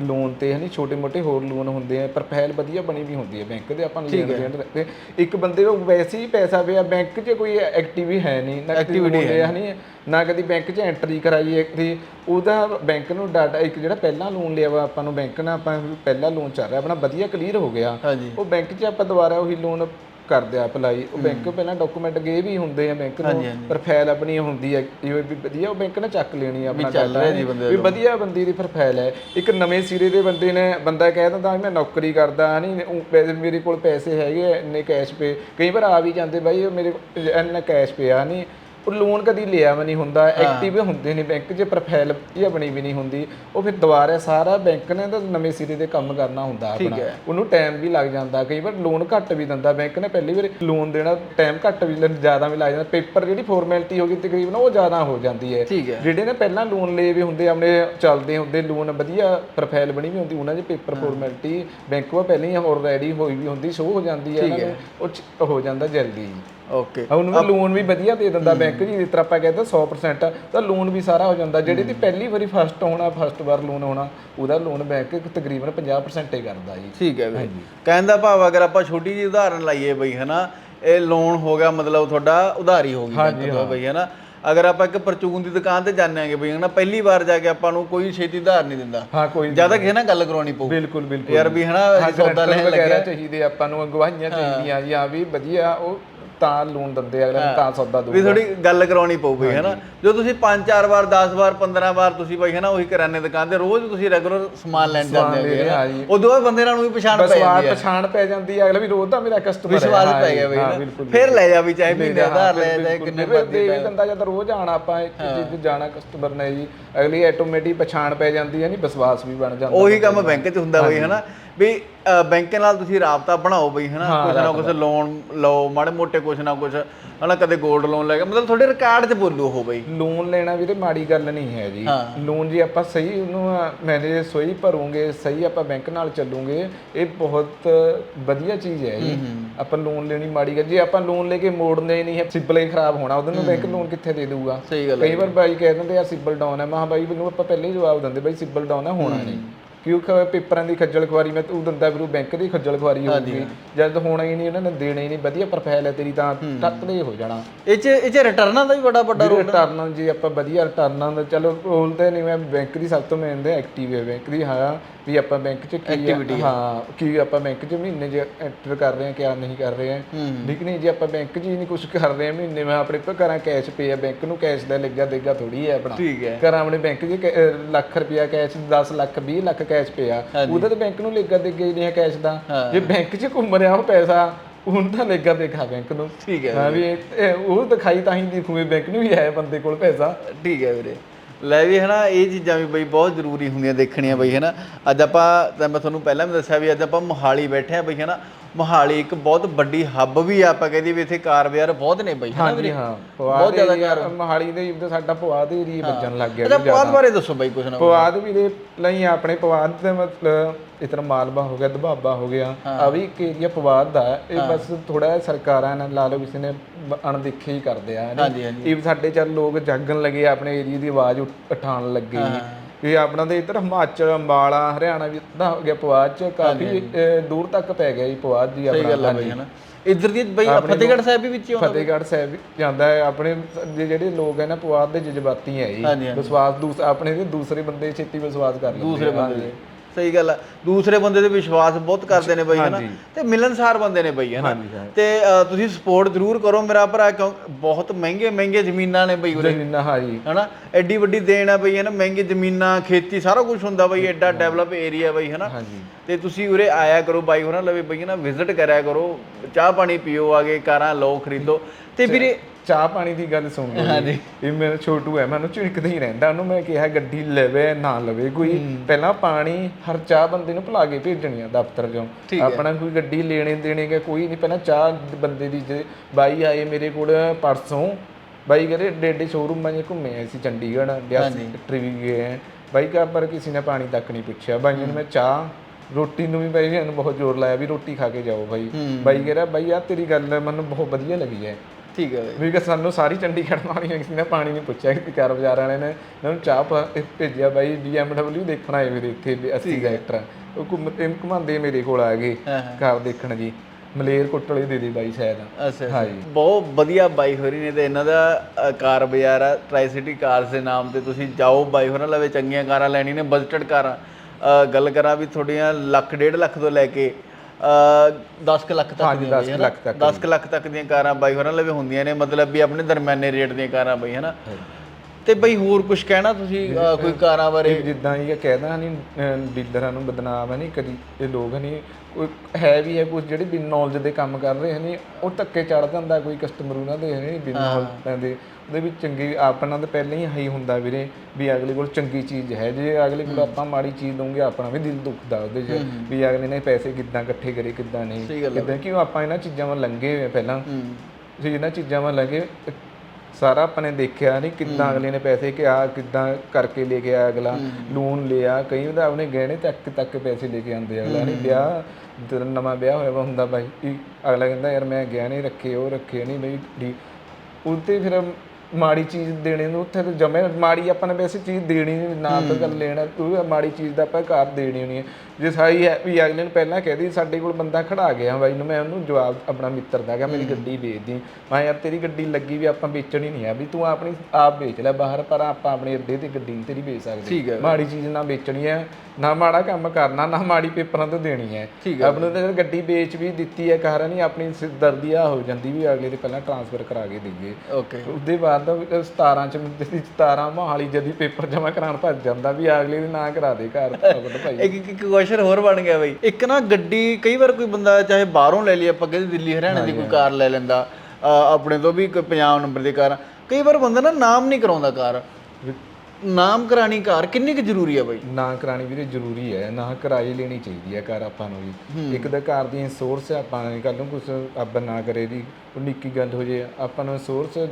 ਲੋਨ ਤੇ ਹਨੀ ਛੋਟੇ ਮੋਟੇ ਹੋਰ ਲੋਨ ਹੁੰਦੇ ਆ ਪ੍ਰੋਫਾਈਲ ਵਧੀਆ ਬਣੀ ਵੀ ਹੁੰਦੀ ਹੈ ਬੈਂਕ ਦੇ ਆਪਾਂ ਲੈਣ ਦੇਣ ਤੇ ਇੱਕ ਬੰਦੇ ਕੋਲ ਵੈਸੇ ਹੀ ਪੈਸਾ ਪਿਆ ਬੈਂਕ 'ਚ ਕੋਈ ਐਕਟਿਵ ਹੀ ਨਹੀਂ ਨਾ ਐਕਟੀਵਿਟੀ ਹੈ। ਹਨੀ ਨਾ ਕਦੀ ਬੈਂਕ 'ਚ ਐਂਟਰੀ ਕਰਾਈ ਕਦੀ ਉਹਦਾ ਬੈਂਕ ਨੂੰ ਡਾਟਾ ਇੱਕ ਜਿਹੜਾ ਪਹਿਲਾਂ ਲੋਨ ਲਿਆ ਵਾ ਆਪਾਂ ਨੂੰ ਬੈਂਕ ਨਾਲ ਆਪਾਂ ਪਹਿਲਾ ਲੋਨ ਚੱਲ ਰਿਹਾ ਆਪਣਾ ਵਧੀਆ ਕਲੀਅਰ ਹੋ ਗਿਆ। ਉਹ ਬੈਂਕ 'ਚ ਆਪਾਂ ਦੁਬਾਰਾ ਉਹੀ ਲੋਨ ਕਰਦੇ ਆ ਅਪਲਾਈ ਉਹ ਬੈਂਕ ਪਹਿਲਾਂ ਡਾਕੂਮੈਂਟ ਗਏ ਵੀ ਹੁੰਦੇ ਆ ਬੈਂਕ ਨੂੰ ਪ੍ਰੋਫਾਈਲ ਆਪਣੀ ਹੁੰਦੀ ਹੈ ਜਿਵੇਂ ਵੀ ਵਧੀਆ ਉਹ ਬੈਂਕ ਨੇ ਚੱਕ ਲੈਣੀ ਆ ਆਪਣਾ ਚੱਲ ਰਿਹਾ ਜੀ ਬੰਦੇ ਵੀ ਵਧੀਆ ਬੰਦੀ ਦੀ ਪ੍ਰੋਫਾਈਲ ਹੈ ਇੱਕ ਨਵੇਂ ਸਿਰੇ ਦੇ ਬੰਦੇ ਨੇ ਬੰਦਾ ਕਹਿ ਦਿੰਦਾ ਮੈਂ ਨੌਕਰੀ ਕਰਦਾ ਨਹੀਂ ਪੈਸੇ- ਮੇਰੇ ਕੋਲ ਪੈਸੇ ਹੈਗੇ ਇੰਨੇ ਕੈਸ਼ ਪੇ ਕਈ ਵਾਰ ਆ ਵੀ ਜਾਂਦੇ ਬਾਈ ਉਹ ਮੇਰੇ ਕੋਲ ਇੰਨਾ ਕੈਸ਼ ਪਿਆ ਨਹੀਂ। ਉਹ ਲੋਨ ਕਦੀ ਲਿਆ ਵੀ ਨਹੀਂ ਹੁੰਦਾ ਐਕਟਿਵ ਹੁੰਦੇ ਨਹੀਂ ਬੈਂਕ 'ਚ ਪ੍ਰੋਫਾਈਲ ਇਹ ਬਣੀ ਵੀ ਨਹੀਂ ਹੁੰਦੀ। ਉਹ ਫਿਰ ਦੁਬਾਰਾ ਸਾਰਾ ਬੈਂਕ ਨੇ ਤਾਂ ਨਵੇਂ ਸਿਰੇ ਦੇ ਕੰਮ ਕਰਨਾ ਹੁੰਦਾ ਆਪਣਾ। ਉਹਨੂੰ ਟਾਈਮ ਵੀ ਲੱਗ ਜਾਂਦਾ। ਕਈ ਵਾਰ ਲੋਨ ਘੱਟ ਵੀ ਦਿੰਦਾ ਬੈਂਕ ਨੇ ਪਹਿਲੀ ਵਾਰ ਲੋਨ ਦੇਣਾ ਟਾਈਮ ਘੱਟ ਵੀ ਜ਼ਿਆਦਾ ਵੀ ਲੱਗ ਜਾਂਦਾ। ਪੇਪਰ ਜਿਹੜੀ ਫਾਰਮੈਲਿਟੀ ਹੋ ਗਈ ਤਕਰੀਬਨ ਉਹ ਜ਼ਿਆਦਾ ਹੋ ਜਾਂਦੀ ਹੈ। ਜਿਹੜੇ ਨੇ ਪਹਿਲਾਂ ਲੋਨ ਲਏ ਵੀ ਹੁੰਦੇ ਆਪਣੇ ਚੱਲਦੇ ਹੁੰਦੇ ਲੋਨ ਵਧੀਆ ਪ੍ਰੋਫਾਈਲ ਬਣੀ ਵੀ ਹੁੰਦੀ ਉਹਨਾਂ ਦੇ ਪੇਪਰ ਫਾਰਮੈਲਿਟੀ ਬੈਂਕ ਵਾ ਪਹਿਲਾਂ ਹੀ ਆਲਰੇਡੀ ਹੋਈ ਵੀ ਹੁੰਦੀ ਸ਼ੋ ਹੋ ਜਾਂਦੀ ਹੈ ਨੂੰ ਉਹ ਹੋ ਜਾਂਦਾ ਜਲਦੀ। ਓਕੇ ਉਹਨੂੰ ਲੋਨ ਵੀ ਵਧੀਆ ਦੇ ਦਿੰਦਾ ਬੈਂਕ ਜੀ ਜਿਸ ਤਰ੍ਹਾਂ ਆਪਾਂ ਕਹਿੰਦੇ 100% ਤਾਂ ਲੋਨ ਵੀ ਸਾਰਾ ਹੋ ਜਾਂਦਾ। ਜਿਹੜੀ ਦੀ ਪਹਿਲੀ ਵਾਰੀ ਫਸਟ ਹੋਣਾ ਫਸਟ ਵਾਰ ਲੋਨ ਹੋਣਾ ਉਹਦਾ ਲੋਨ ਬੈਂਕ ਤਕਰੀਬਨ 50% ਹੀ ਕਰਦਾ ਜੀ। ਠੀਕ ਹੈ ਵੀਰੇ। ਕਹਿਣ ਦਾ ਭਾਵ ਅਗਰ ਆਪਾਂ ਛੋਟੀ ਜਿਹੀ ਉਦਾਹਰਨ ਲਾਈਏ ਬਈ ਹਨਾ ਇਹ ਲੋਨ ਹੋ ਗਿਆ ਮਤਲਬ ਤੁਹਾਡਾ ਉਧਾਰੀ ਹੋ ਗਈ ਹਾਂਜੀ ਹਾਂ। ਬਈ ਹਨਾ। ਅਗਰ ਆਪਾਂ ਇੱਕ ਪਰਚੂਨ ਦੀ ਦੁਕਾਨ ਤੇ ਜਾਂਦੇ ਆਂਗੇ ਬਈ ਹਨਾ ਪਹਿਲੀ ਵਾਰ ਜਾ ਕੇ ਆਪਾਂ ਨੂੰ ਕੋਈ ਛੇਤੀ ਉਧਾਰ ਨਹੀਂ ਦਿੰਦਾ। ਹਾਂ ਕੋਈ ਜ਼ਿਆਦਾ ਕਿਸੇ ਨਾਲ ਗੱਲ ਕਰਾਉਣੀ ਪਊ। ਬਿਲਕੁਲ ਬਿਲਕੁਲ। ਯਾਰ ਵੀ ਹਨਾ ਸੌਦਾ ਲੈਣ ਲੱਗਿਆ। ਚਾਹੀਦੇ ਆਪਾਂ ਨੂੰ ਗਵਾਹੀਆਂ ਚਾਹੀਦੀਆਂ ਜੀ ਆ ਵੀ ਵਧੀਆ ਉਹ ਤਾਂ ਲੋਨ ਦਿੰਦੇ ਅਗਲੇ ਨੂੰ ਤਾਂ ਸੌਦਾ ਦੋ ਵੀ ਥੋੜੀ ਗੱਲ ਕਰਾਉਣੀ ਪਊ ਬਈ ਹਨਾ? ਜੋ ਤੁਸੀਂ 5-4 ਵਾਰ 10 ਵਾਰ 15 ਵਾਰ ਤੁਸੀਂ ਬਈ ਹਨਾ ਉਹੀ ਕਰਿਆਨੇ ਦੁਕਾਨ ਤੇ ਰੋਜ਼ ਤੁਸੀਂ ਰੈਗੂਲਰ ਸਮਾਨ ਲੈਣ ਜਾਂਦੇ ਹੋ। ਉਦੋਂ ਬਾਅਦ ਬੰਦੇ ਨਾਲ ਨੂੰ ਵੀ ਪਛਾਣ ਪੈ ਜਾਂਦੀ ਹੈ। ਪਛਾਣ ਪੈ ਜਾਂਦੀ ਹੈ ਅਗਲਾ ਵੀ ਰੋਜ਼ ਦਾ ਮੇਰਾ ਕਸਟਮਰ ਹੈ। ਵਿਸ਼ਵਾਸ ਪੈ ਗਿਆ ਬਈ ਫਿਰ ਲੈ ਜਾ ਵੀ ਚਾਹੇ ਮਹੀਨੇ ਹਾਂ, ਉਧਾਰ ਲੈ ਜਾ ਕਿੰਨੇ ਬਿਲਕੁਲ, ਮਰਜ਼ੀ ਦੇ ਦਿੰਦਾ ਜਦ ਰੋਜ਼ ਆਣਾ ਆਪਾਂ ਇੱਕ ਚੀਜ਼ ਜਾਣਾ ਕਸਟਮਰ ਨੇ ਜੀ ਅਗਲੀ ਆਟੋਮੈਟਿਕ ਪਛਾਣ ਪੈ ਜਾਂਦੀ ਹੈ ਨਹੀਂ ਵਿਸ਼ਵਾਸ ਵੀ ਬਣ ਜਾਂਦਾ ਉਹੀ ਕੰਮ ਬੈਂਕ 'ਚ ਹੁੰਦਾ ਬਈ ਹਨਾ? ਵੀ ਬੈਂਕ ਨਾਲ ਤੁਸੀਂ ਰਾਬਤਾ ਬਣਾਓ ਬਈ ਹਨਾ? ਕੁਛ ਨਾ ਕੁਛ ਲੋਨ ਲਓ ਮਾੜੇ ਮੋਟੇ ਕੁਛ ਨਾ ਕੁਛ। ਹਨਾ ਕਦੇ 골ਡ ਲੋਨ ਲੈ ਕੇ ਮਤਲਬ ਤੁਹਾਡੇ ਰਿਕਾਰਡ 'ਚ ਬੋਲੋ ਉਹ ਬਈ। ਲੋਨ ਲੈਣਾ ਵੀਰੇ ਮਾੜੀ ਗੱਲ ਨਹੀਂ ਹੈ ਜੀ। ਲੋਨ ਜੀ ਆਪਾਂ ਸਹੀ ਉਹਨੂੰ ਮੈਨੇਜ ਸਹੀ ਭਰੋਗੇ ਸਹੀ ਆਪਾਂ ਬੈਂਕ ਨਾਲ ਚੱਲੂਗੇ ਇਹ ਬਹੁਤ ਵਧੀਆ ਚੀਜ਼ ਹੈ ਜੀ। ਆਪਾਂ ਲੋਨ ਲੈਣੀ ਮਾੜੀ ਗੱਲ ਜੇ ਆਪਾਂ ਲੋਨ ਲੈ ਕੇ ਮੋੜਨੇ ਨਹੀਂ ਹੈ ਸਿਬਲ ਹੀ ਖਰਾਬ ਹੋਣਾ ਉਹਦੇ ਨੂੰ ਬੈਂਕ ਲੋਨ ਕਿੱਥੇ ਦੇ ਦੇਊਗਾ? ਸਹੀ ਗੱਲ ਕਈ ਵਾਰ ਬਾਈ ਕਹਿ ਦਿੰਦੇ ਆ ਸਿਬਲ ਡਾਊਨ ਹੈ। ਮੈਂ ਬਾਈ ਮੈਨੂੰ ਆਪਾਂ ਪਹਿਲੇ ਹੀ ਜਵਾਬ ਦਿੰਦੇ ਬਾਈ ਸਿਬਲ ਡਾਊਨ ਹੈ ਹੋਣਾ ਨਹੀਂ। ਕਿਉਂਕਿ ਪੇਪਰਾਂ ਦੀ ਖੱਜਲ ਖੁਆਰੀ ਮੈਂ ਤੂੰ ਦਿੰਦਾ ਵੀਰੂ ਬੈਂਕ ਦੀ ਖੱਜਲ ਖੁਆਰੀ ਹੋਊਗੀ। ਜਦ ਹੋਣਾ ਹੀ ਨਹੀਂ ਉਹਨਾਂ ਨੇ ਦੇਣਾ ਹੀ ਨਹੀਂ ਵਧੀਆ ਪ੍ਰੋਫਾਈਲ ਹੈ ਤੇਰੀ ਤਾਂ ਟੱਕਲੇ ਹੋ ਜਾਣਾ। ਇਹ 'ਚ ਇਹ 'ਚ ਰਿਟਰਨਾਂ ਦਾ ਵੀ ਬੜਾ ਵੱਡਾ ਰੋਲ ਰਿਟਰਨ ਜੀ ਆਪਾਂ ਵਧੀਆ ਰਿਟਰਨਾਂ ਦਾ ਚਲੋ ਬੋਲਦੇ ਨਹੀਂ ਮੈਂ ਬੈਂਕ ਦੀ ਸਭ ਤੋਂ ਮੇਨ ਦੇ ਐਕਟਿਵ ਹੈ। ਬੈਂਕ ਦੀ ਹਾਂ ਵੀ ਆਪਾਂ ਬੈਂਕ 'ਚ ਕੀ ਹੈ। ਹਾਂ ਕੀ ਆਪਾਂ ਬੈਂਕ 'ਚ ਮਹੀਨੇ 'ਚ ਐਂਟਰ ਕਰ ਰਹੇ ਹਾਂ ਕਿਆ ਨਹੀਂ ਕਰ ਰਹੇ ਹਾਂ। ਠੀਕ ਨਹੀਂ ਜੀ ਆਪਾਂ ਬੈਂਕ 'ਚ ਹੀ ਨਹੀਂ ਕੁਝ ਕਰ ਰਹੇ ਮਹੀਨੇ ਮੈਂ ਆਪਣੇ ਘਰਾਂ ਕੈਸ਼ ਪੇ ਆ ਬੈਂਕ ਨੂੰ ਕੈਸ਼ ਦਾ ਲੱਗਾ ਦੇਗਾ ਥੋੜੀ ਹੈ ਆਪਣਾ। ਠੀਕ ਹੈ। ਘਰਾਂ ਆਪਣੇ ਬੈਂਕ 'ਚ ਲੱਖ ਰੁਪਿਆ ਕੈਸ਼ 10 ਲੱਖ 20 ਲੱਖ ਕੈਸ਼ ਪਿਆ ਉਹਦਾ ਤਾਂ ਬੈਂਕ ਨੂੰ ਲੱਗਾ ਦੇਗਾ ਹੀ ਨਹੀਂ ਹੈ ਕੈਸ਼ ਦਾ। ਜੇ ਬੈਂਕ 'ਚ ਘੁੰਮ ਰਿਹਾ ਉਹ ਪੈਸਾ ਹੁਣ ਤਾਂ ਲੱਗਾ ਦੇਖਾ ਬੈਂਕ ਨੂੰ। ਠੀਕ ਹੈ ਹਾਂ ਵੀ ਇਹ- ਉਹ ਦਿਖਾਈ ਤਾਂ ਹੀ ਦਿਖੂਏ ਬੈਂਕ ਨੂੰ ਵੀ ਹੈ ਬੰਦੇ ਕੋਲ ਪੈਸਾ। ਠੀਕ ਹੈ ਵੀਰੇ। ਲੈ ਵੀ ਹਨਾ ਇਹ ਚੀਜ਼ਾਂ ਵੀ ਬਈ ਬਹੁਤ ਜ਼ਰੂਰੀ ਹੁੰਦੀਆਂ ਦੇਖਣੀਆਂ ਬਈ ਹਨਾ। ਅੱਜ ਆਪਾਂ ਤਾਂ ਮੈਂ ਤੁਹਾਨੂੰ ਪਹਿਲਾਂ ਵੀ ਦੱਸਿਆ ਵੀ ਅੱਜ ਆਪਾਂ ਮੋਹਾਲੀ ਬੈਠੇ ਆ ਬਈ ਹਨਾ। ਮੋਹਾਲੀ ਇੱਕ ਬਹੁਤ ਵੱਡੀ ਹੱਬ ਵੀ ਆ ਆਪਾਂ ਕਹਿੰਦੇ ਵੀ ਇੱਥੇ ਕਾਰ ਬਾਜ਼ਾਰ ਬਹੁਤ ਨੇ ਬਈ ਹਨਾ ਹਾਂਜੀ ਹਾਂ ਬਹੁਤ ਜ਼ਿਆਦਾ ਯਾਰ ਮਹਾਲੀ ਦੇ ਜਿੱਦਾਂ ਸਾਡਾ ਪਵਾਦ ਏਰੀਆ ਵੱਜਣ ਲੱਗ ਗਿਆ ਅੱਛਾ ਪਵਾਦ ਬਾਰੇ ਦੱਸੋ ਬਈ ਕੁਛ ਨਾ ਪਵਾਦ ਵੀ ਦੇ ਲਈ ਆਪਣੇ ਪਵਾਦ ਦੇ ਮਤਲਬ ਇਤਨਾ ਮਾਲਵਾ ਹੋ ਗਿਆ ਦਬਾਬਾ ਹੋ ਗਿਆ ਆ ਵੀ ਇੱਕ ਏਰੀਆ ਪਵਾਦ ਦਾ ਹੈ। ਇਹ ਬਸ ਥੋੜਾ ਸਰਕਾਰਾਂ ਨੇ ਲਾ ਲਓ ਕਿਸੇ ਨੇ ਬ- ਅਣਦੇਖੇ ਹੀ ਕਰਦੇ ਆ ਹਨਾ। ਹਾਂਜੀ ਹਾਂਜੀ। ਇਹ ਸਾਡੇ ਚੱਲ ਲੋਕ ਜਾਗਣ ਲੱਗੇ ਆਪਣੇ ਏਰੀਆ ਦੀ ਆਵਾਜ਼ ਉੱਠ- ਉਠਾਉਣ ਲੱਗੇ ਇਹ ਆਪਣਾ ਦੇ ਇੱਧਰ ਹਿਮਾਚਲ ਅੰਬਾਲਾ ਹਰਿਆਣਾ ਵੀ ਅੱਧਾ ਹੋ ਗਿਆ ਪਵਾਦ ਚ ਕਾਫੀ ਦੂਰ ਤੱਕ ਪੈ ਗਿਆ ਜੀ ਪਵਾਦ ਗੱਲ ਆਪਣਾ ਹਨਾ। ਇੱਧਰ ਦੀ ਬਈ ਫਤਿਹਗੜ੍ਹ ਸਾਹਿਬ ਵੀ ਵਿੱਚ ਹੀ ਆਉਂਦਾ ਫਤਿਹਗੜ੍ਹ ਸਾਹਿਬ ਵੀ ਜਾਂਦਾ ਹੈ ਆਪਣੇ ਦੇ ਜਿਹੜੇ ਲੋਕ ਹੈ ਨਾ ਪਵਾਦ ਦੇ ਜਜ਼ਬਾਤੀ ਹੈ ਹਾਂਜੀ, ਜੀ। ਹਾਂਜੀ। ਵਿਸ਼ਵਾਸ ਦੂਸ ਆਪਣੇ ਦੇ ਦੂਸਰੇ ਬੰਦੇ ਛੇਤੀ ਵਿਸ਼ਵਾਸ ਕਰ ਲੈਂਦੇ ਦੂਸਰੇ। ਬੰਦੇ ਦੇ। ਸਹੀ ਗੱਲ ਆ। ਦੂਸਰੇ ਬੰਦੇ ਤੇ ਵਿਸ਼ਵਾਸ ਬਹੁਤ ਕਰਦੇ ਨੇ ਬਈ ਹਨਾ? ਹਾਂਜੀ। ਤੇ ਮਿਲਨਸਾਰ ਬੰਦੇ ਨੇ ਬਈ ਹਨਾ? ਹਾਂਜੀ, ਹਾਂਜੀ। ਤੇ ਤੁਸੀਂ ਸਪੋਰਟ ਜ਼ਰੂਰ ਕਰੋ ਮੇਰਾ ਭਰਾ ਕਿਉਂ ਬਹੁਤ ਮਹਿੰਗੇ ਮਹਿੰਗੇ ਜ਼ਮੀਨਾਂ ਨੇ ਬਈ ਉਰੇ। ਜ਼ਮੀਨਾਂ ਹਾਂ ਜੀ। ਹਨਾ? ਐਡੀ ਵੱਡੀ ਦੇਣ ਆ ਬਈ ਹਨਾ? ਮਹਿੰਗੀ ਜ਼ਮੀਨਾਂ ਖੇਤੀ ਸਾਰਾ ਕੁਝ ਹੁੰਦਾ ਬਈ ਐਡਾ ਡਿਵੈਲਪ ਏਰੀਆ ਬਈ ਹਨਾ? ਹਾਂਜੀ। ਤੇ ਤੁਸੀਂ ਉਰੇ ਆਇਆ ਕਰੋ ਬਾਈ ਹੋਰਾਂ ਲਵੇ ਬਈ ਨਾ ਵਿਜ਼ਿਟ ਕਰਿਆ ਕਰੋ। ਚਾਹ ਪਾਣੀ ਪੀਓ ਆਗੇ ਕਾਰਾਂ ਲਓ ਖਰੀਦੋ। ਤੇ ਵੀਰੇ ਚਾਹ ਪਾਣੀ ਦੀ ਗੱਲ ਸੁਣ ਲਓ ਹਾਂਜੀ। ਇਹ ਮੇਰਾ ਛੋਟੂ ਹੈ ਮੈਨੂੰ ਝਿੜਕਦਾ ਹੀ ਰਹਿੰਦਾ ਉਹਨੂੰ ਮੈਂ ਕਿਹਾ ਗੱਡੀ ਲਵੇ ਨਾ ਲਵੇ ਕੋਈ। ਪਹਿਲਾਂ ਪਾਣੀ ਹਰ ਚਾਹ ਬੰਦੇ ਨੂੰ ਭੁਲਾ ਕੇ ਭੇਜਣੀ ਆ ਦਫ਼ਤਰ ਚੋਂ। ਆਪਣਾ ਕੋਈ ਗੱਡੀ ਲੈਣੇ ਦੇਣੇ ਕਿ ਕੋਈ ਨਹੀਂ ਪਹਿਲਾਂ ਚਾਹ ਬੰਦੇ ਦੀ ਜੇ ਬਾਈ ਆਏ ਮੇਰੇ ਕੋਲ ਪਰਸੋਂ ਬਾਈ ਕਹਿੰਦੇ ਡੇਡੇ ਸ਼ੋਰੂਮ ਮੈਂ ਘੁੰਮੇ ਆਏ ਸੀ ਚੰਡੀਗੜ੍ਹ ਬਿਆਸ ਫੈਕਟਰੀ ਵੀ ਗਏ ਬਾਈ ਕਾ ਪਰ ਕਿਸੇ ਨੇ ਪਾਣੀ ਤੱਕ ਨਹੀਂ ਪੁੱਛਿਆ। ਬਾਈਆਂ ਨੂੰ ਮੈਂ ਚਾਹ ਰੋਟੀ ਨੂੰ ਵੀ ਬਾਈ ਨੂੰ ਬਹੁਤ ਜ਼ੋਰ ਲਾਇਆ ਵੀ ਰੋਟੀ ਖਾ ਕੇ ਜਾਓ ਬਾਈ। ਬਾਈ ਕਹਿ ਰਿਹਾ ਬਾਈ ਆ ਤੇਰੀ ਗੱਲ ਮੈਨੂੰ ਬਹੁਤ ਵਧੀਆ ਲੱਗੀ ਹੈ। ਠੀਕ ਹੈ ਵੀ ਕਿ ਸਾਨੂੰ ਸਾਰੀ ਚੰਡੀਗੜ੍ਹ ਵਾਲੀਆਂ ਕਿਸੇ ਨੇ ਪਾਣੀ ਨਹੀਂ ਪੁੱਛਿਆ ਕਿ ਕਾਰ ਬਾਜ਼ਾਰ ਵਾਲਿਆਂ ਨੇ ਇਹਨਾਂ ਨੂੰ ਚਾਹ ਪਾ ਭੇਜਿਆ ਬਾਈ BMW ਦੇਖਣ ਆਏ ਮੇਰੇ ਇੱਥੇ 80 ਐਕਟਰ ਉਹ ਘੁੰਮ ਤੇ ਘੁਮਾਉਂਦੇ ਮੇਰੇ ਕੋਲ ਆ ਗਏ ਹਾਂ, ਕਾਰ ਦੇਖਣ ਜੀ। ਮਲੇਰ ਕੁੱਟਲੇ ਦੇ ਦੇ ਬਾਈ ਸ਼ਾਇਦ। ਅੱਛਾ ਹਾਂਜੀ। ਬਹੁਤ ਵਧੀਆ ਬਾਈ ਹੋਰੀ ਨੇ ਤੇ ਇਹਨਾਂ ਦਾ ਅ, ਕਾਰ ਬਾਜ਼ਾਰ ਆ ਟ੍ਰਾਈ ਸਿਟੀ ਕਾਰਸ ਦੇ ਨਾਮ ਤੇ ਤੁਸੀਂ ਜਾਓ ਬਾਈ ਹੋਰਾਂ ਲਵੇ ਚੰਗੀਆਂ ਕਾਰਾਂ ਲੈਣੀ ਨੇ ਬਜਟਡ ਕਾਰਾਂ। ਅ, ਗੱਲ ਕਰਾਂ ਵੀ ਤੁਹਾਡੀਆਂ ਲੱਖ ਡੇਢ ਲੱਖ ਤੋਂ ਲੈ ਕੇ 10 ਲੱਖ ਤੱਕ ਹਾਂਜੀ, ਦੀਆਂ 10 ਵੀ, ਲੱਖ? ਤੱਕ 10 ਲੱਖ ਤੱਕ ਦੀਆਂ ਕਾਰਾਂ ਬਾਈ ਹੋਰਾਂ ਲਵੇ ਹੁੰਦੀਆਂ ਨੇ ਮਤਲਬ ਵੀ ਆਪਣੇ ਦਰਮਿਆਨੇ ਰੇਟ ਦੀਆਂ ਕਾਰਾਂ ਬਾਈ ਹਨਾ ਤੇ ਬਾਈ ਹੋਰ ਕੁਝ ਕਹਿਣਾ ਤੁਸੀਂ ਕੋਈ ਕਾਰਾਂ ਬਾਰੇ? ਇਹ ਜਿੱਦਾਂ ਇਹ ਕਹਿਦਾ ਨਹੀਂ ਡੀਲਰਾਂ ਨੂੰ ਬਦਨਾਮ ਹੈ ਨਹੀਂ ਕਦੀ ਇਹ ਲੋਕ ਨਹੀਂ ਕੋਈ ਹੈ ਵੀ ਹੈ ਕੁਝ ਜਿਹੜੇ ਬਿਨ ਨੌਲੇਜ ਦੇ ਕੰਮ ਕਰ ਰਹੇ ਨੇ ਉਹ ਧੱਕੇ ਚੜ ਜਾਂਦਾ ਕੋਈ ਕਸਟਮਰ ਉਹਨਾਂ ਦੇ ਨਹੀਂ ਬਿਨ ਨੌਲੇਜ ਦੇ। ਉਹਦੇ ਵਿੱਚ ਚੰਗੀ ਆਪਣਾ ਤਾਂ ਪਹਿਲਾਂ ਹੀ ਹਾਈ ਹੁੰਦਾ ਵੀਰੇ ਵੀ ਅਗਲੇ ਕੋਲ ਚੰਗੀ ਚੀਜ਼ ਹੈ। ਜੇ ਅਗਲੇ ਕੋਲ ਆਪਾਂ ਮਾੜੀ ਚੀਜ਼ ਦਵਾਂਗੇ ਆਪਣਾ ਵੀ ਦਿਲ ਦੁਖਦਾ ਉਹਦੇ 'ਚ ਵੀ ਅਗਲੇ ਨੇ ਪੈਸੇ ਕਿੱਦਾਂ ਇਕੱਠੇ ਕਰੇ ਕਿੱਦਾਂ ਨਹੀਂ। ਹੈ ਕਿੱਦਾਂ ਕਿਉਂ ਆਪਾਂ ਇਹਨਾਂ ਚੀਜ਼ਾਂ ਵੱਲ ਲੰਘੇ ਹੋਏ ਪਹਿਲਾਂ। ਹੂੰ। ਤੁਸੀਂ ਇਹਨਾਂ ਚੀਜ਼ਾਂ ਵੱਲ ਲੱਗੇ ਸਾਰਾ ਆਪਾਂ ਨੇ ਦੇਖਿਆ ਨਹੀਂ ਕਿੱਦਾਂ ਅਗਲੇ ਨੇ ਪੈਸੇ ਕਿਹਾ ਕਿੱਦਾਂ ਕਰਕੇ ਲੈ ਕੇ ਆਇਆ ਅਗਲਾ ਲੋਨ ਲਿਆ ਕਈ ਉਹਦਾ ਆਪਣੇ ਗਹਿਣੇ ਤੱਕ ਤੱਕ ਪੈਸੇ ਲੈ ਕੇ ਆਉਂਦੇ ਆ ਅਗਲਾ ਨਹੀਂ ਵਿਆਹ ਜਦੋਂ ਨਵਾਂ ਵਿਆਹ ਹੋਇਆ ਵਾ ਹੁੰਦਾ ਬਾਈ ਅਗਲਾ ਕਹਿੰਦਾ ਯਾਰ ਮੈਂ ਗਹਿਣੇ ਰੱਖੇ ਉਹ ਰੱਖੇ ਨਹੀਂ ਬਈ ਉੱਤੇ ਫਿਰ ਮਾੜੀ ਚੀਜ਼ ਦੇਣੇ ਨੂੰ ਉੱਥੇ ਤਾਂ ਜਮੇ ਮਾੜੀ ਆਪਾਂ ਨੇ ਵੈਸੇ ਚੀਜ਼ ਦੇਣੀ ਨਹੀਂ ਨਾ ਤਾਂ ਗੱਲ ਲੈਣਾ ਤੂੰ ਮਾੜੀ ਚੀਜ਼ ਦਾ ਆਪਾਂ ਘਰ ਦੇਣੀ ਨਹੀਂ ਹੈ। ਜੇ ਸਾਈ ਹੈ ਵੀ ਅਗਲੇ ਨੂੰ ਪਹਿਲਾਂ ਕਹਿਦੀ ਸਾਡੇ ਕੋਲ ਬੰਦਾ ਖੜਾ ਗਿਆ ਬਾਈ ਨੂੰ ਮੈਂ ਉਹਨੂੰ ਜਵਾਬ ਆਪਣਾ ਮਿੱਤਰ ਦਾ ਕਿਹਾ ਮੇਰੀ ਗੱਡੀ ਵੇਚ ਦੀ ਮੈਂ ਯਾਰ ਤੇਰੀ ਗੱਡੀ ਲੱਗੀ ਵੀ ਆਪਾਂ ਵੇਚਣੀ ਨਹੀਂ ਆ ਵੀ ਤੂੰ ਆਪਣੀ ਆਪ ਵੇਚ ਲੈ ਬਾਹਰ ਪਰ ਆਪਾਂ ਆਪਣੇ ਅੱਡੇ ਤੇ ਗੱਡੀ ਨਹੀਂ ਤੇਰੀ ਵੇਚ ਸਕਦੇ। ਠੀਕ ਹੈ। ਮਾੜੀ ਚੀਜ਼ ਨਾ ਵੇਚਣੀ ਹੈ ਨਾ ਮਾੜਾ ਕੰਮ ਕਰਨਾ ਨਾ ਮਾੜੀ ਪੇਪਰਾਂ ਤੋਂ ਦੇਣੀ ਹੈ ਠੀਕ ਆਪ ਨੂੰ ਤਾਂ ਗੱਡੀ ਵੇਚ ਵੀ ਦਿੱਤੀ ਹੈ ਕਾਰਨ ਹੀ ਆਪਣੀ ਸਿਰਦਰਦੀ ਆ ਹੋ ਜਾਂਦੀ ਵੀ ਅਗਲੇ ਦੇ ਪਹਿਲਾਂ ਟ੍ਰਾਂਸਫਰ ਕਰਾ ਕੇ ਦਈਏ। ਓਕੇ। ਉਹਦੇ ਬਾਅਦ ਤਾਂ 17 ਚ ਜਿਹੜੀ 17 ਮਹਾਲੀ ਜਦੀ ਪੇਪਰ ਜਮਾ ਕਰਾਉਣ ਭੱਜ ਜਾਂਦਾ ਵੀ ਅਗਲੇ ਦੇ ਨਾਂ ਕਰਾ ਦੇ ਘਰ ਇੱਕ ਇੱਕ ਕੁਐਸਚਨ ਹੋਰ ਬਣ ਗਿਆ ਬਈ। ਇੱਕ ਨਾ ਗੱਡੀ ਕਈ ਵਾਰ ਕੋਈ ਬੰਦਾ ਚਾਹੇ ਬਾਹਰੋਂ ਲੈ ਲਈ ਆਪਾਂ ਕਹਿੰਦੇ ਦਿੱਲੀ ਹਰਿਆਣਾ ਦੀ ਕੋਈ ਕਾਰ ਲੈ ਲੈਂਦਾ ਆਪਣੇ ਤੋਂ ਵੀ ਕੋਈ ਪੰਜਾਬ ਨੰਬਰ ਦੀ ਕਾਰ। ਕਈ ਵਾਰ ਬੰਦਾ ਨਾ ਨਾਮ ਨਹੀਂ ਕਰਾਉਂਦਾ ਕਾਰ। ਨਾਮ ਕਰਾਣੀ ਕਾਰ ਕਿੰਨੀ ਕੁ ਜ਼ਰੂਰੀ ਹੈ ਬਈ? ਨਾ ਕਰਾਣੀ ਵੀਰੇ ਜ਼ਰੂਰੀ ਹੈ ਨਾ ਕਿਰਾਏ ਲੈਣੀ ਚਾਹੀਦੀ ਹੈ ਕਾਰ ਆਪਾਂ ਨੂੰ ਵੀ। ਇੱਕ ਤਾਂ ਕਾਰ ਦੀ ਇੰਸ਼ੋਰੈਂਸ ਆਪਾਂ ਨੇ ਕੱਲ ਨੂੰ ਕੁਝ ਅੱਬ ਨਾ ਕਰੇ ਦੀ ਉਹ ਨਿੱਕੀ ਗੱਲ ਹੋ ਜੇ ਆਪਾਂ ਨੂੰ ਇੰਸ਼ੋਰੈਂਸ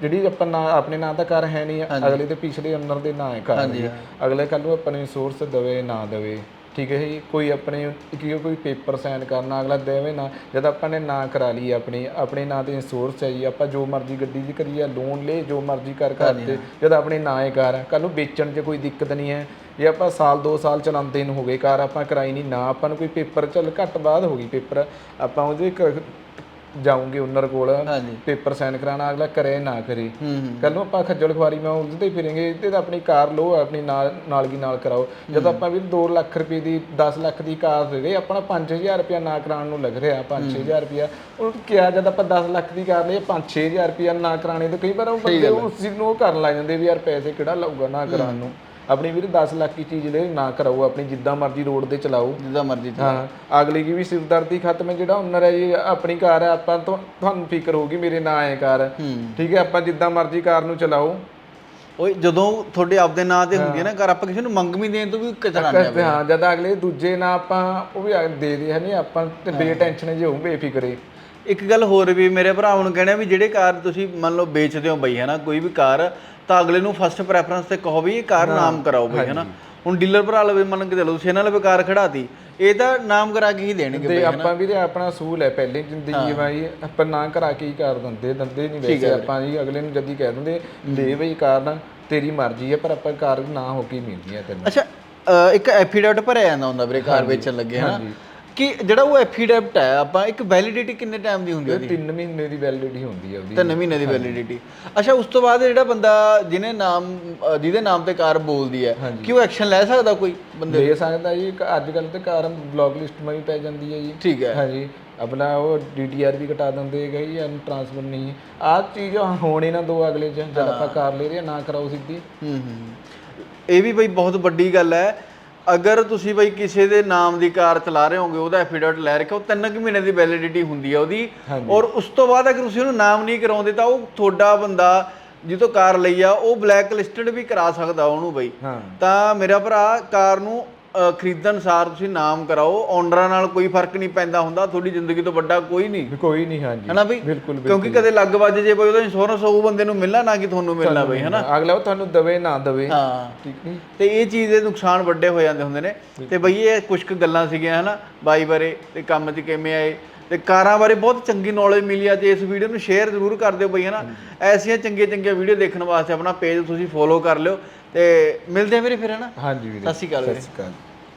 ਜਿਹੜੀ ਆਪਾਂ ਨਾ ਆਪਣੇ ਨਾਂ ਦਾ ਕਾਰ ਹੈ ਨਹੀਂ ਅਗਲੇ ਦੇ ਪਿਛਲੇ ਓਨਰ ਦੇ ਨਾਂ ਹੈ ਕਾਰ ਦੀ। ਅਗਲੇ ਕੱਲ ਨੂੰ ਆਪਾਂ ਨੂੰ ਇੰਸ਼ੋਰੈਂਸ ਦਵੇ ਨਾ ਦਵੇ। ਠੀਕ ਹੈ ਜੀ ਕੋਈ ਆਪਣੇ ਕੀ ਕੋਈ ਪੇਪਰ ਸਾਈਨ ਕਰਨਾ ਅਗਲਾ ਦੇਵੇ ਨਾ ਜਦ ਆਪਾਂ ਨੇ ਨਾਂ ਕਰਾ ਲਈ ਆਪਣੀ ਆਪਣੇ ਨਾਂ ਤੇ ਇੰਸ਼ੋਰੈਂਸ ਹੈ ਜੀ ਆਪਾਂ ਜੋ ਮਰਜ਼ੀ ਗੱਡੀ ਦੀ ਕਰੀਏ ਲੋਨ ਲੈ ਜੋ ਮਰਜ਼ੀ ਕਰ ਕਰਦੇ ਜਦ ਆਪਣੇ ਨਾਂ ਹੀ ਕਾਰ ਕੱਲ ਨੂੰ ਵੇਚਣ 'ਚ ਕੋਈ ਦਿੱਕਤ ਨਹੀਂ ਹੈ ਜੇ ਆਪਾਂ ਸਾਲ 2 ਸਾਲ ਚਲਾਉਂਦੇ ਨੂੰ ਹੋ ਗਏ ਕਾਰ ਆਪਾਂ ਕਰਾਈ ਨਹੀਂ ਨਾ ਆਪਾਂ ਨੂੰ ਕੋਈ ਪੇਪਰ ਚੱਲ ਘੱਟ ਬਾਅਦ ਹੋ ਗਈ ਪੇਪਰ ਆਪਾਂ ਉਹਦੇ ਜਾਉਂਗੇ ਓਨਰ ਕੋਲ ਹਾਂਜੀ। ਪੇਪਰ ਸਾਈਨ ਕਰਾਣਾ ਅਗਲਾ ਕਰੇ ਨਾ ਕਰੇ। ਹੂੰ ਹੂੰ। ਕੱਲ ਨੂੰ ਆਪਾਂ ਖੱਜਲ ਖਵਾਰੀ ਮੈਂ ਉਹਦੇ ਤੇ ਫਿਰਾਂਗੇ ਤੇ ਤਾਂ ਆਪਣੀ ਕਾਰ ਲਓ ਆਪਣੀ ਨਾਲ ਨਾਲਗੀ ਨਾਲ ਕਰਾਓ। ਜਦੋਂ ਆਪਾਂ ਵੀ 2 ਲੱਖ ਰੁਪਏ ਦੀ 10 ਲੱਖ ਦੀ ਕਾਰ ਦੇ ਰਹੇ ਆਪਣਾ 5000 ਰੁਪਏ ਨਾ ਕਰਾਉਣ ਨੂੰ ਲੱਗ ਰਿਹਾ 5-6000 ਰੁਪਏ ਉਹ ਕਿਹਾ ਜਦ ਆਪਾਂ 10 ਲੱਖ ਦੀ ਕਾਰ ਲਈ 5-6000 ਰੁਪਏ ਨਾ ਕਰਾਣੇ ਤੇ ਕਈ ਵਾਰ ਉਹ ਬੰਦੇ ਉਸ ਚੀਜ਼ ਨੂੰ ਉਹ ਕਰਨ ਲੱਗ ਜਾਂਦੇ ਵੀ ਯਾਰ ਪੈਸੇ ਕਿਹੜਾ ਲਾਊਗਾ ਨਾ ਕਰਾਉਣ ਨੂੰ। ਆਪਣੀ ਵੀਰ 10 ਲੱਖ ਦੀ ਚੀਜ਼ ਲੈ ਨਾ ਕਰਾਓ ਆਪਣੀ ਜਿੱਦਾਂ ਮਰਜ਼ੀ ਰੋਡ ਤੇ ਚਲਾਓ। ਜਿੱਦਾਂ ਮਰਜ਼ੀ ਹਾਂ ਅਗਲੀ ਕੀ ਵੀ ਸਿਰਦਰਦੀ ਖਤਮ ਹੈ ਜਿਹੜਾ ਓਨਰ ਹੈ ਜੀ ਆਪਣੀ ਕਾਰ ਹੈ ਆਪਾਂ ਤੁਹਾਨੂੰ ਫਿਕਰ ਹੋਊਗੀ ਮੇਰੇ ਨਾਂ ਹੈ ਕਾਰ। ਹੂੰ। ਠੀਕ ਹੈ ਆਪਾਂ ਜਿੱਦਾਂ ਮਰਜ਼ੀ ਕਾਰ ਨੂੰ ਚਲਾਓ। ਓਏ ਜਦੋਂ ਤੁਹਾਡੇ ਆਪਦੇ ਨਾਂ ਤੇ ਹੁੰਦੀ ਹੈ ਨਾ ਕਾਰ ਆਪਾਂ ਕਿਸੇ ਨੂੰ ਮੰਗਵੀਂ ਦੇਣ ਤੋਂ ਵੀ ਤੇ ਹਾਂ ਜਦ ਅਗਲੇ ਦੂਜੇ ਨਾਂ ਆਪਾਂ ਉਹ ਵੀ ਦੇ ਦੇ ਹਨੇ ਆਪਾਂ ਤੇ ਬੇਟੈਨਸ਼ਨ ਜੇ ਹੋਊ ਬੇਫਿਕਰੇ। ਇੱਕ ਗੱਲ ਹੋਰ ਵੀ ਮੇਰੇ ਭਰਾਵਾਂ ਨੂੰ ਕਹਿਣਾ ਵੀ ਜਿਹੜੇ ਕਾਰ ਤੁਸੀਂ ਮੰਨ ਲਓ ਵੇਚਦੇ ਹੋ ਬਈ ਹੈ ਨਾ ਕੋਈ ਵੀ ਕਾਰ ਤਾਂ ਅਗਲੇ ਨੂੰ ਫਸਟ ਪ੍ਰੈਫਰੈਂਸ ਤੇ ਕਹੋ ਵੀ ਇਹ ਕਾਰ ਨਾਮ ਕਰਾਓ ਬਈ ਹੈ ਨਾ ਹੁਣ ਡੀਲਰ ਭਰਾ ਲਵੇ ਮੰਨ ਕੇ ਚਲੋ ਤੁਸੀਂ ਇਹਨਾਂ ਲਵੇ ਕਾਰ ਖੜਾਤੀ ਇਹ ਤਾਂ ਨਾਮ ਕਰਾ ਕੇ ਹੀ ਦੇਣਗੇ ਤੇ ਆਪਾਂ ਵੀ ਤੇ ਆਪਣਾ ਸੂਲ ਹੈ ਪਹਿਲੇ ਜ਼ਿੰਦਗੀ ਵਾਈ ਆਪਾਂ ਨਾ ਕਰਾ ਕੇ ਹੀ ਕਰ ਦਿੰਦੇ ਦਿੰਦੇ ਨਹੀਂ ਵੈਸੇ ਆਪਾਂ ਜੀ ਅਗਲੇ ਨੂੰ ਜਦੀ ਕਹਿ ਦਿੰਦੇ ਲੈ ਬਈ ਕਾਰ ਨਾ ਤੇਰੀ ਮਰਜ਼ੀ ਹੈ ਪਰ ਆਪਾਂ ਕਾਰ ਨਾ ਹੋ ਕੇ ਮਿਲਦੀ ਹੈ ਤੈਨੂੰ। ਅੱਛਾ ਇੱਕ ਐਫੀਡੇਵਿਟ ਭਰਿਆ ਜਾਂਦਾ ਹੁੰਦਾ ਵੀਰੇ ਕਾਰ ਵੇਚਣ ਲੱਗੇ ਹੈ ਨਾ ਕਿ ਜਿਹੜਾ ਉਹ ਐਫੀਡੇਵਿਟ ਹੈ ਆਪਾਂ ਇੱਕ ਵੈਲਿਡਿਟੀ ਕਿੰਨੇ ਟਾਈਮ ਦੀ ਹੁੰਦੀ ਹੈ ਇਹ 3 ਮਹੀਨੇ ਦੀ ਵੈਲਿਡਿਟੀ ਹੁੰਦੀ ਹੈ ਉਹਦੀ। ਤਿੰਨ ਮਹੀਨੇ ਦੀ ਵੈਲਿਡਿਟੀ ਅੱਛਾ ਉਸ ਤੋਂ ਬਾਅਦ ਜਿਹੜਾ ਬੰਦਾ ਜਿਹਨੇ ਨਾਮ ਜਿਹਦੇ ਨਾਮ ਤੇ ਕਾਰ ਬੋਲਦੀ ਹੈ ਕਿ ਉਹ ਐਕਸ਼ਨ ਲੈ ਸਕਦਾ ਕੋਈ ਬੰਦੇ ਲੈ ਸਕਦਾ ਜੀ ਅੱਜ ਕੱਲ ਤੇ ਕਾਰ ਬਲੌਕ ਲਿਸਟ ਮੈਂ ਵੀ ਪੈ ਜਾਂਦੀ ਹੈ ਜੀ। ਠੀਕ ਹੈ। ਹਾਂਜੀ। ਆਪਣਾ ਉਹ ਡੀਟੀਆਰ ਵੀ ਕਟਾ ਦਿੰਦੇ ਹੈਗੇ ਜੀ ਐਨ ਟ੍ਰਾਂਸਫਰ ਨਹੀਂ। ਆਹ ਚੀਜ਼ ਹੋਣ ਨਾ ਦੋ ਅਗਲੇ ਚ ਜਦ ਆਪਾਂ ਕਾਰ ਲੈ ਰਹੇ ਨਾ ਕਰਾਓ ਸਿੱਧੀ। ਹੂੰ ਹੂੰ। ਇਹ ਵੀ ਬਈ ਬਹੁਤ ਵੱਡੀ ਗੱਲ ਹੈ। ਅਗਰ ਤੁਸੀਂ ਬਈ ਕਿਸੇ ਦੇ ਨਾਮ ਦੀ ਕਾਰ ਚਲਾ ਰਹੇ ਹੋਗੇ ਉਹਦਾ ਐਫੀਡੇਵਿਟ ਲੈ ਉਹ ਤਿੰਨ ਕੁ ਮਹੀਨੇ ਦੀ ਵੈਲਿਡਿਟੀ ਹੁੰਦੀ ਹੈ ਉਹਦੀ। ਔਰ ਉਸ ਤੋਂ ਬਾਅਦ ਅਗਰ ਤੁਸੀਂ ਉਹਨੂੰ ਨਾਮ ਨਹੀਂ ਕਰਾਉਂਦੇ ਤਾਂ ਉਹ ਤੁਹਾਡਾ ਬੰਦਾ ਜਿੱਦੋਂ ਕਾਰ ਲਈ ਆ ਉਹ ਬਲੈਕ ਲਿਸਟਡ ਵੀ ਕਰਾ ਸਕਦਾ ਉਹਨੂੰ ਬਈ। ਤਾਂ ਮੇਰਾ ਭਰਾ ਕਾਰ ਨੂੰ ਖਰੀਦਣ ਸਾਰ ਤੁਸੀਂ ਨਾਮ ਕਰਾਓ ਓਨਰਾਂ ਨਾਲ ਕੋਈ ਫ਼ਰਕ ਨਹੀਂ ਪੈਂਦਾ ਹੁੰਦਾ ਤੁਹਾਡੀ ਜ਼ਿੰਦਗੀ ਤੋਂ ਵੱਡਾ ਕੋਈ ਨਹੀਂ। ਕੋਈ ਨਹੀਂ ਹਾਂਜੀ। ਹੈਨਾ ਬਈ ਬਿਲਕੁਲ ਕਿਉਂਕਿ ਕਦੇ ਲੱਗ ਵੱਜ ਜੇ ਬਈ ਉਹਦਾ ਇੰਸ਼ੋਰੈਂਸ ਉਹ ਬੰਦੇ ਨੂੰ ਮਿਲਣਾ ਨਾ ਕਿ ਤੁਹਾਨੂੰ ਮਿਲਣਾ ਬਈ ਹੈਨਾ? ਅਗਲਾ ਉਹ ਤੁਹਾਨੂੰ ਦਵੇ ਨਾ ਦਵੇ। ਹਾਂ। ਠੀਕ ਨਹੀਂ? ਤੇ ਇਹ ਚੀਜ਼ ਦੇ ਨੁਕਸਾਨ ਵੱਡੇ ਹੋ ਜਾਂਦੇ ਹੁੰਦੇ ਨੇ। ਤੇ ਬਈ ਇਹ ਕੁਝ ਕੁ ਗੱਲਾਂ ਸੀਗੀਆਂ ਹਨਾ? ਬਾਈ ਬਾਰੇ ਤੇ ਕੰਮ 'ਚ ਕਿਵੇਂ ਆਏ। ਤੇ ਕਾਰਾਂ ਬਾਰੇ ਬਹੁਤ ਚੰਗੀ ਨੌਲੇਜ ਮਿਲੀ ਆ ਤੇ ਇਸ ਵੀਡੀਓ ਨੂੰ ਸ਼ੇਅਰ ਜ਼ਰੂਰ ਕਰ ਦਿਓ ਬਈ ਹਨਾ? ਐਸੀਆਂ ਚੰਗੀਆਂ ਚੰਗੀਆਂ ਵੀਡੀਓ ਦੇਖਣ ਵਾਸਤੇ ਆਪਣਾ ਪੇਜ ਤੁਸੀਂ ਫੋਲੋ ਕਰ ਲਿਓ। ਤੇ ਮਿਲਦੇ ਆ ਵੀਰੇ ਫਿਰ ਹਨਾ? ਹਾਂਜੀ ਵੀਰੇ। ਸਤਿ ਸ਼੍ਰੀ ਅਕਾਲ ਸਤਿ ਸ਼੍ਰੀ ਅਕਾਲ।